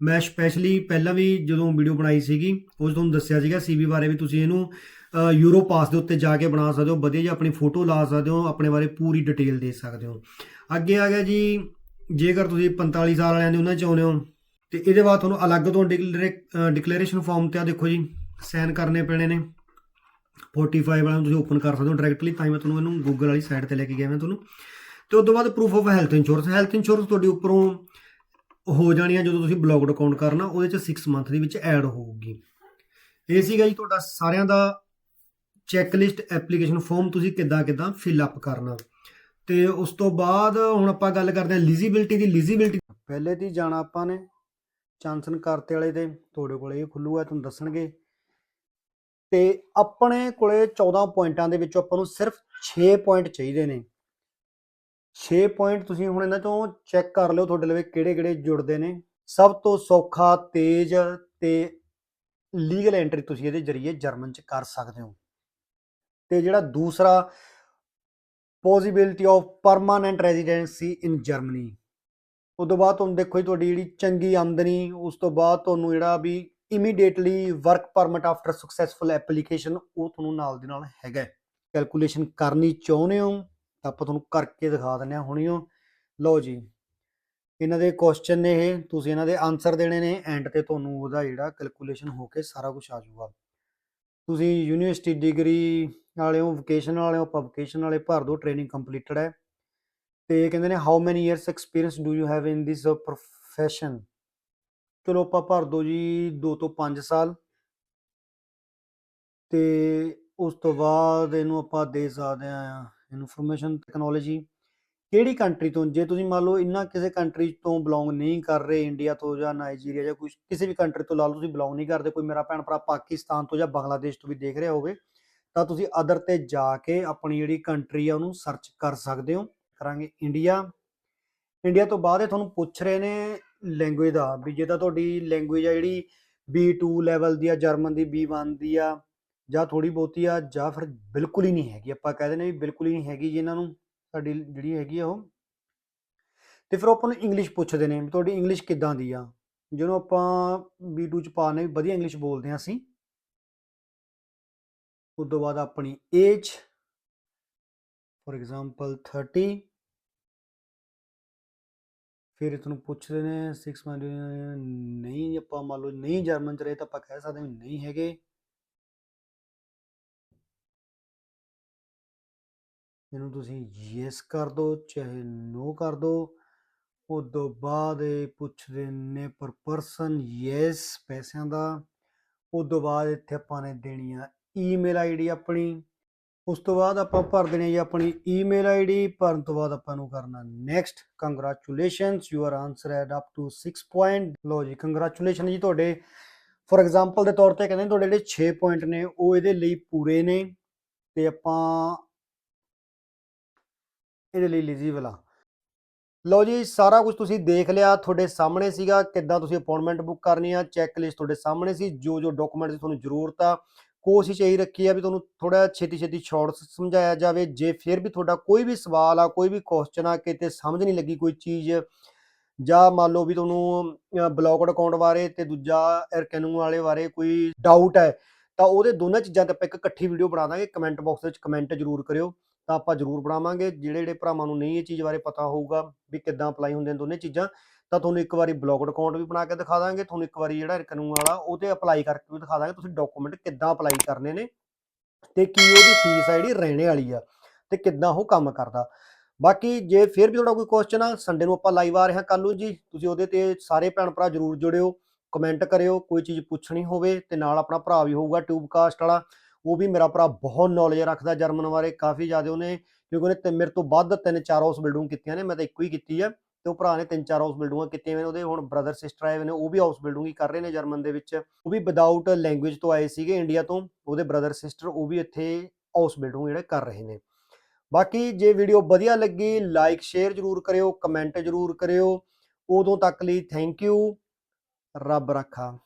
ਮੈਂ ਸਪੈਸ਼ਲੀ ਪਹਿਲਾਂ ਵੀ ਜਦੋਂ ਵੀਡੀਓ ਬਣਾਈ ਸੀਗੀ ਉਹ ਤੁਹਾਨੂੰ ਦੱਸਿਆ ਸੀਗਾ ਸੀਵੀ ਬਾਰੇ ਵੀ ਤੁਸੀਂ ਇਹਨੂੰ ਯੂਰੋ ਪਾਸ ਦੇ ਉੱਤੇ ਜਾ ਕੇ ਬਣਾ ਸਕਦੇ ਹੋ, ਵਧੀਆ ਜਿਹਾ ਆਪਣੀ ਫੋਟੋ ਲਾ ਸਕਦੇ ਹੋ, ਆਪਣੇ ਬਾਰੇ ਪੂਰੀ ਡਿਟੇਲ ਦੇ ਸਕਦੇ ਹੋ। ਅੱਗੇ ਆ ਗਿਆ ਜੀ, ਜੇਕਰ ਤੁਸੀਂ 45 ਸਾਲ ਵਾਲਿਆਂ ਦੇ ਉਹਨਾਂ 'ਚ ਆਉਂਦੇ ਹੋ ਤੇ ਇਹਦੇ ਬਾਅਦ ਤੁਹਾਨੂੰ ਅਲੱਗ ਤੋਂ ਡਿਕਲੇਰੇਸ਼ਨ ਫਾਰਮ ਤੇ ਆ ਦੇਖੋ ਜੀ ਸਾਈਨ ਕਰਨੇ ਪੈਣੇ ਨੇ। 45 ਵਾਲਾ ਨੂੰ ਤੁਸੀਂ ਓਪਨ ਕਰ ਸਕਦੇ ਹੋ ਡਾਇਰੈਕਟਲੀ ਤਾਂ ਹੀ ਮੈਂ ਤੁਹਾਨੂੰ ਇਹਨੂੰ ਗੂਗਲ ਵਾਲੀ ਸਾਈਟ ਤੇ ਲੈ ਕੇ ਗਿਆ ਮੈਂ ਤੁਹਾਨੂੰ। ਤੇ ਉਸ ਤੋਂ ਬਾਅਦ proof of health insurance health insurance ਤੁਹਾਡੇ ਉੱਪਰੋਂ ਹੋ ਜਾਣੀ ਆ ਜਦੋਂ ਤੁਸੀਂ ਬਲੌਗਡ ਅਕਾਊਂਟ ਕਰਨਾ, ਉਹਦੇ ਚ 6 ਮੰਥ ਦੇ ਵਿੱਚ ਐਡ ਹੋਊਗੀ। ਇਹ ਸੀਗਾ ਜੀ ਤੁਹਾਡਾ ਸਾਰਿਆਂ ਦਾ ਚੈੱਕ ਲਿਸਟ ਐਪਲੀਕੇਸ਼ਨ ਫਾਰਮ ਤੁਸੀਂ ਕਿੱਦਾਂ ਕਿੱਦਾਂ ਫਿਲ ਅਪ ਕਰਨਾ। ਤੇ ਉਸ ਤੋਂ ਬਾਅਦ ਹੁਣ ਆਪਾਂ ਗੱਲ ਕਰਦੇ ਹਾਂ ਐਲੀਜੀਬਿਲਟੀ ਦੀ ਐਲੀਜੀਬਿਲਟੀ ਪਹਿਲੇ ਦੀ ਜਾਣਾ ਆਪਾਂ ਨੇ। ਚਾਂਸਨ ਕਰਤੇ ਵਾਲੇ ਦੇ, ਤੁਹਾਡੇ ਕੋਲੇ ਇਹ ਖੁੱਲੂਗਾ ਤੁਹਾਨੂੰ ਦੱਸਣਗੇ। ਤੇ ਆਪਣੇ ਕੋਲੇ 14 ਪੁਆਇੰਟਾਂ ਦੇ ਵਿੱਚੋਂ ਆਪਾਂ ਨੂੰ ਸਿਰਫ 6 ਪੁਆਇੰਟ ਚਾਹੀਦੇ ਨੇ। 6 ਪੁਆਇੰਟ ਤੁਸੀਂ ਹੁਣ ਇਹਨਾਂ ਤੋਂ ਚੈੱਕ ਕਰ ਲਿਓ, ਤੁਹਾਡੇ ਲਈ ਕਿਹੜੇ ਕਿਹੜੇ ਜੁੜਦੇ ਨੇ। ਸਭ ਤੋਂ ਸੌਖਾ, ਤੇਜ਼ ਤੇ ਲੀਗਲ ਐਂਟਰੀ ਤੁਸੀਂ ਇਹਦੇ ਜ਼ਰੀਏ ਜਰਮਨ ਚ ਕਰ ਸਕਦੇ ਹੋ। ਤੇ ਜਿਹੜਾ ਦੂਸਰਾ possibility of permanent residency in Germany ਉਸ ਤੋਂ ਬਾਅਦ ਤੁਹਾਨੂੰ ਦੇਖੋ ਜੀ, ਤੁਹਾਡੀ ਜਿਹੜੀ ਚੰਗੀ ਆਮਦਨੀ, ਉਸ ਤੋਂ ਬਾਅਦ ਤੁਹਾਨੂੰ ਜਿਹੜਾ ਵੀ immediately work permit after successful application ਉਹ ਤੁਹਾਨੂੰ ਨਾਲ ਦੀ ਨਾਲ ਹੈਗਾ ਕੈਲਕੂਲੇਸ਼ਨ ਕਰਨੀ ਚਾਹੁੰਦੇ ਹੋ, ਤਾਂ ਆਪਾਂ ਤੁਹਾਨੂੰ ਕਰਕੇ ਦਿਖਾ ਦਿੰਦੇ ਹਾਂ ਹੁਣਿਓ ਲਓ ਜੀ, ਇਹਨਾਂ ਦੇ ਕੁਐਸਚਨ ਨੇ ਇਹ, ਤੁਸੀਂ ਇਹਨਾਂ ਦੇ ਆਨਸਰ ਦੇਣੇ ਨੇ ਐਂਡ ਤੇ ਤੁਹਾਨੂੰ ਉਹਦਾ ਜਿਹੜਾ ਕੈਲਕੂਲੇਸ਼ਨ ਹੋ ਕੇ ਸਾਰਾ ਕੁਝ ਆ ਜਾਊਗਾ। ਤੁਸੀਂ ਯੂਨੀਵਰਸਿਟੀ ਡਿਗਰੀ ਵਾਲਿਓ ਵੋਕੇਸ਼ਨ ਵਾਲਿਓ, ਆਪਾਂ ਵੋਕੇਸ਼ਨ ਵਾਲੇ ਭਰ ਦਿਓ ਟ੍ਰੇਨਿੰਗ ਕੰਪਲੀਟਡ ਹੈ। ਤੇ ਕਹਿੰਦੇ ਨੇ how many years experience do you have in this profession? ਚਲੋ ਆਪਾਂ ਭਰ ਦੋ ਜੀ 2 ਤੋਂ 5 ਸਾਲ। ਤੇ ਉਸ ਤੋਂ ਬਾਅਦ ਇਹਨੂੰ ਆਪਾਂ ਦੇ ਸਕਦੇ ਆ ਇਨਫੋਰਮੇਸ਼ਨ ਟੈਕਨੋਲੋਜੀ ਕਿਹੜੀ ਕੰਟਰੀ ਤੋਂ? ਜੇ ਤੁਸੀਂ ਮੰਨ ਲਓ ਇੰਨਾ ਕਿਸੇ ਕੰਟਰੀ ਤੋਂ ਬਿਲੋਂਗ ਨਹੀਂ ਕਰ ਰਹੇ ਇੰਡੀਆ ਤੋਂ ਜਾਂ ਨਾਈਜੀਰੀਆ ਜਾਂ ਕੁਝ ਕਿਸੇ ਵੀ ਕੰਟਰੀ ਤੋਂ ਲਾ ਲਓ ਤੁਸੀਂ ਬਿਲੋਂਗ ਨਹੀਂ ਕਰਦੇ, ਕੋਈ ਮੇਰਾ ਭੈਣ ਭਰਾ ਪਾਕਿਸਤਾਨ ਤੋਂ ਜਾਂ ਬੰਗਲਾਦੇਸ਼ ਤੋਂ ਵੀ ਦੇਖ ਰਿਹਾ ਹੋਵੇ, ਤਾਂ ਤੁਸੀਂ ਅਦਰ ਤੇ ਜਾ ਕੇ ਆਪਣੀ ਜਿਹੜੀ ਕੰਟਰੀ ਆ ਉਹਨੂੰ ਸਰਚ ਕਰ ਸਕਦੇ ਹੋ। ਕਰਾਂਗੇ ਇੰਡੀਆ ਇੰਡੀਆ ਤੋਂ ਬਾਅਦ ਇਹ ਤੁਹਾਨੂੰ ਪੁੱਛ ਰਹੇ ਨੇ ਲੈਂਗੁਏਜ ਦਾ, ਵੀ ਜੇ ਤਾਂ ਤੁਹਾਡੀ ਲੈਂਗੁਏਜ ਆ ਜਿਹੜੀ B2 ਲੈਵਲ ਦੀ ਆ ਜਰਮਨ ਦੀ B1 ਦੀ ਆ, ਜਾਂ ਥੋੜੀ ਬਹੁਤੀ ਆ, ਜਾਂ ਫਿਰ ਬਿਲਕੁਲ ਹੀ ਨਹੀਂ ਹੈਗੀ। ਆਪਾਂ ਕਹਿ ਦਿੰਦੇ ਵੀ ਬਿਲਕੁਲ ਹੀ ਨਹੀਂ ਹੈਗੀ ਜੀ ਇਹਨਾਂ ਨੂੰ, ਸਾਡੀ ਜਿਹੜੀ ਹੈਗੀ ਆ ਉਹ। ਤੇ ਫਿਰ ਉਹ ਆਪਾਂ ਨੂੰ ਇੰਗਲਿਸ਼ ਪੁੱਛਦੇ ਨੇ ਵੀ ਤੁਹਾਡੀ ਇੰਗਲਿਸ਼ ਕਿੱਦਾਂ ਦੀ ਆ। ਜਿਹਨੂੰ ਆਪਾਂ B2 ਚ ਪਾਣੇ ਵੀ ਵਧੀਆ ਇੰਗਲਿਸ਼ ਬੋਲਦੇ ਆ ਅਸੀਂ। ਉਸ ਤੋਂ ਬਾਅਦ ਆਪਣੀ ਏਜ ਫੋਰ ਐਗਜ਼ਾਮਪਲ 30 ਫਿਰ ਤੁਹਾਨੂੰ ਪੁੱਛਦੇ ਨੇ 6 ਮੰਥ ਨਹੀਂ ਆਪਾਂ ਮੰਨ ਲਓ ਨਹੀਂ ਜਰਮਨ ਚ ਰਹੇ ਤਾਂ ਆਪਾਂ ਕਹਿ ਸਕਦੇ ਹਾਂ ਵੀ ਨਹੀਂ ਹੈਗੇ। ਇਹਨੂੰ ਤੁਸੀਂ ਯੈਸ ਕਰ ਦਿਓ ਚਾਹੇ ਨੋ ਕਰ ਦਿਓ ਉਸ ਤੋਂ ਬਾਅਦ ਇਹ ਪੁੱਛਦੇ ਨੇ ਪਰ ਪਰਸਨ ਯੈਸ ਪੈਸਿਆਂ ਦਾ। ਉਸ ਤੋਂ ਬਾਅਦ ਇੱਥੇ ਆਪਾਂ ਨੇ ਦੇਣੀ ਆ ਈਮੇਲ ਆਈਡੀ ਆਪਣੀ। ਉਸ ਤੋਂ ਬਾਅਦ ਆਪਾਂ ਭਰ ਦੇਣੀ ਹੈ ਜੀ ਆਪਣੀ ਈਮੇਲ ਆਈਡੀ ਭਰਨ ਤੋਂ ਬਾਅਦ ਆਪਾਂ ਨੂੰ ਕਰਨਾ next congratulations your answer add up to 6 point ਲੋ ਜੀ ਕੰਗ੍ਰੈਚੁਲੇਸ਼ਨ ਜੀ ਤੁਹਾਡੇ। ਫੋਰ ਐਗਜ਼ਾਮਪਲ ਦੇ ਤੌਰ ਤੇ ਕਹਿੰਦੇ ਤੁਹਾਡੇ ਜਿਹੜੇ 6 ਪੁਆਇੰਟ ਨੇ, ਉਹ ਇਹਦੇ ਲਈ ਪੂਰੇ ਨੇ। ਤੇ ਆਪਾਂ ਇਹਦੇ ਲਈ ਐਲੀਜੀਬਲ ਆ। ਲਓ ਜੀ, ਸਾਰਾ ਕੁਝ ਤੁਸੀਂ ਦੇਖ ਲਿਆ, ਤੁਹਾਡੇ ਸਾਹਮਣੇ ਸੀਗਾ, ਕਿੱਦਾਂ ਤੁਸੀਂ ਅਪਾਇੰਟਮੈਂਟ ਬੁੱਕ ਕਰਨੀ ਆ ਚੈੱਕ ਲਿਸਟ ਤੁਹਾਡੇ ਸਾਹਮਣੇ ਸੀ, ਜੋ ਜੋ ਡਾਕੂਮੈਂਟ ਦੀ ਤੁਹਾਨੂੰ ਜ਼ਰੂਰਤ ਆ ਕੋਸ਼ਿਸ਼ ਇਹੀ ਰੱਖੀ ਆ ਵੀ ਤੁਹਾਨੂੰ ਥੋੜਾ ਛੇਤੀ ਛੇਤੀ ਸ਼ਾਰਟ ਸਮਝਾਇਆ ਜਾਵੇ, ਜੇ ਫਿਰ ਵੀ ਤੁਹਾਡਾ ਕੋਈ ਵੀ ਸਵਾਲ ਆ, ਕੋਈ ਵੀ ਕੁਐਸਚਨ ਆ, ਕਿਤੇ ਸਮਝ ਨਹੀਂ ਲੱਗੀ ਕੋਈ ਚੀਜ਼ ਜਾਂ ਮੰਨ ਲਓ ਵੀ ਤੁਹਾਨੂੰ ਬਲੌਕਡ ਅਕਾਊਂਟ ਬਾਰੇ ਤੇ ਦੂਜਾ ਐਰਕੈਨੂ ਵਾਲੇ ਬਾਰੇ ਕੋਈ ਡਾਊਟ ਹੈ, ਤਾਂ ਉਹਦੇ ਦੋਨਾਂ ਚੀਜ਼ਾਂ ਤੇ ਆਪਾਂ ਇੱਕ ਇਕੱਠੀ ਵੀਡੀਓ ਬਣਾ ਦਾਂਗੇ ਕਮੈਂਟ ਬਾਕਸ ਵਿੱਚ ਕਮੈਂਟ ਜ਼ਰੂਰ ਕਰਿਓ। ਤਾਂ ਆਪਾਂ ਜ਼ਰੂਰ ਬਣਾਵਾਂਗੇ। ਜਿਹੜੇ ਜਿਹੜੇ ਭਰਾਵਾਂ ਨੂੰ ਨਹੀਂ ਇਹ ਚੀਜ਼ ਬਾਰੇ ਪਤਾ ਹੋਊਗਾ ਵੀ ਕਿੱਦਾਂ ਅਪਲਾਈ ਹੁੰਦੇ ਨੇ ਦੋਨੇ ਚੀਜ਼ਾਂ, ਤਾਂ ਤੁਹਾਨੂੰ ਇੱਕ ਵਾਰੀ ਬਲੌਕਡ ਅਕਾਊਂਟ ਵੀ ਬਣਾ ਕੇ ਦਿਖਾ ਦਾਂਗੇ। ਤੁਹਾਨੂੰ ਇੱਕ ਵਾਰੀ ਜਿਹੜਾ ਕਾਨੂੰਨ ਵਾਲਾ ਉਹ ਤੇ ਅਪਲਾਈ ਕਰਕੇ ਵੀ ਦਿਖਾ ਦਾਂਗੇ। ਤੁਸੀਂ ਡਾਕੂਮੈਂਟ ਕਿੱਦਾਂ ਅਪਲਾਈ ਕਰਨੇ ਨੇ ਤੇ ਕੀ ਉਹਦੀ ਫੀਸ ਆ ਜਿਹੜੀ ਰਹਿਣੇ ਵਾਲੀ ਆ ਤੇ ਕਿੱਦਾਂ ਉਹ ਕੰਮ ਕਰਦਾ। ਬਾਕੀ ਜੇ ਫਿਰ ਵੀ ਤੁਹਾਡਾ ਕੋਈ ਕੁਐਸਚਨ ਆ ਸੰਡੇ ਨੂੰ ਆਪਾਂ ਲਾਈਵ ਆ ਰਹੇ ਹਾਂ। ਕੱਲ ਨੂੰ ਜੀ, ਤੁਸੀਂ ਉਹਦੇ ਤੇ ਸਾਰੇ ਭੈਣ ਭਰਾ ਜਰੂਰ ਜੁੜਿਓ ਕਮੈਂਟ ਕਰਿਓ, ਕੋਈ ਚੀਜ਼ ਪੁੱਛਣੀ ਹੋਵੇ ਤੇ ਨਾਲ ਆਪਣਾ ਭਰਾ ਵੀ ਹੋਊਗਾ ਟਿਊਬਕਾਸਟ ਵਾਲਾ। ਉਹ ਵੀ ਮੇਰਾ ਭਰਾ ਬਹੁਤ ਨੌਲੇਜ ਰੱਖਦਾ ਜਰਮਨ ਬਾਰੇ, ਕਾਫੀ ਜ਼ਿਆਦਾ ਉਹਨੇ, ਕਿਉਂਕਿ ਉਹਨੇ ਤੇ ਮੇਰੇ ਤੋਂ ਵੱਧ ਤਿੰਨ, ਚਾਰ ਹਾਊਸ ਬਿਲਡਿੰਗ ਕੀਤੀਆਂ ਨੇ, ਮੈਂ ਤਾਂ ਇੱਕੋ ਹੀ ਕੀਤੀ ਹੈ ਤੇ ਉਹ ਭਰਾ ਨੇ ਤਿੰਨ, ਚਾਰ ਹਾਊਸ ਬਿਲਡਿੰਗਾਂ ਕੀਤੀਆਂ ਨੇ, ਉਹਦੇ ਹੁਣ ਬ੍ਰਦਰ ਸਿਸਟਰ ਆਏ ਹੋਏ ਨੇ, ਉਹ ਵੀ ਹਾਊਸ ਬਿਲਡਿੰਗ ਹੀ ਕਰ ਰਹੇ ਨੇ ਜਰਮਨ ਦੇ ਵਿੱਚ। ਉਹ ਵੀ ਵਿਦਆਊਟ ਲੈਂਗੁਏਜ ਤੋਂ ਆਏ ਸੀਗੇ ਇੰਡੀਆ ਤੋਂ, ਉਹਦੇ ਬ੍ਰਦਰ ਸਿਸਟਰ ਉਹ ਵੀ ਇੱਥੇ ਹਾਊਸ ਬਿਲਡਿੰਗ ਜਿਹੜੇ ਕਰ ਰਹੇ ਨੇ। ਬਾਕੀ ਜੇ ਵੀਡੀਓ ਵਧੀਆ ਲੱਗੀ ਲਾਈਕ ਸ਼ੇਅਰ ਜਰੂਰ ਕਰਿਓ ਕਮੈਂਟ ਜਰੂਰ ਕਰਿਓ। ਉਦੋਂ ਤੱਕ ਲਈ ਥੈਂਕ ਯੂ ਰੱਬ ਰੱਖਾ।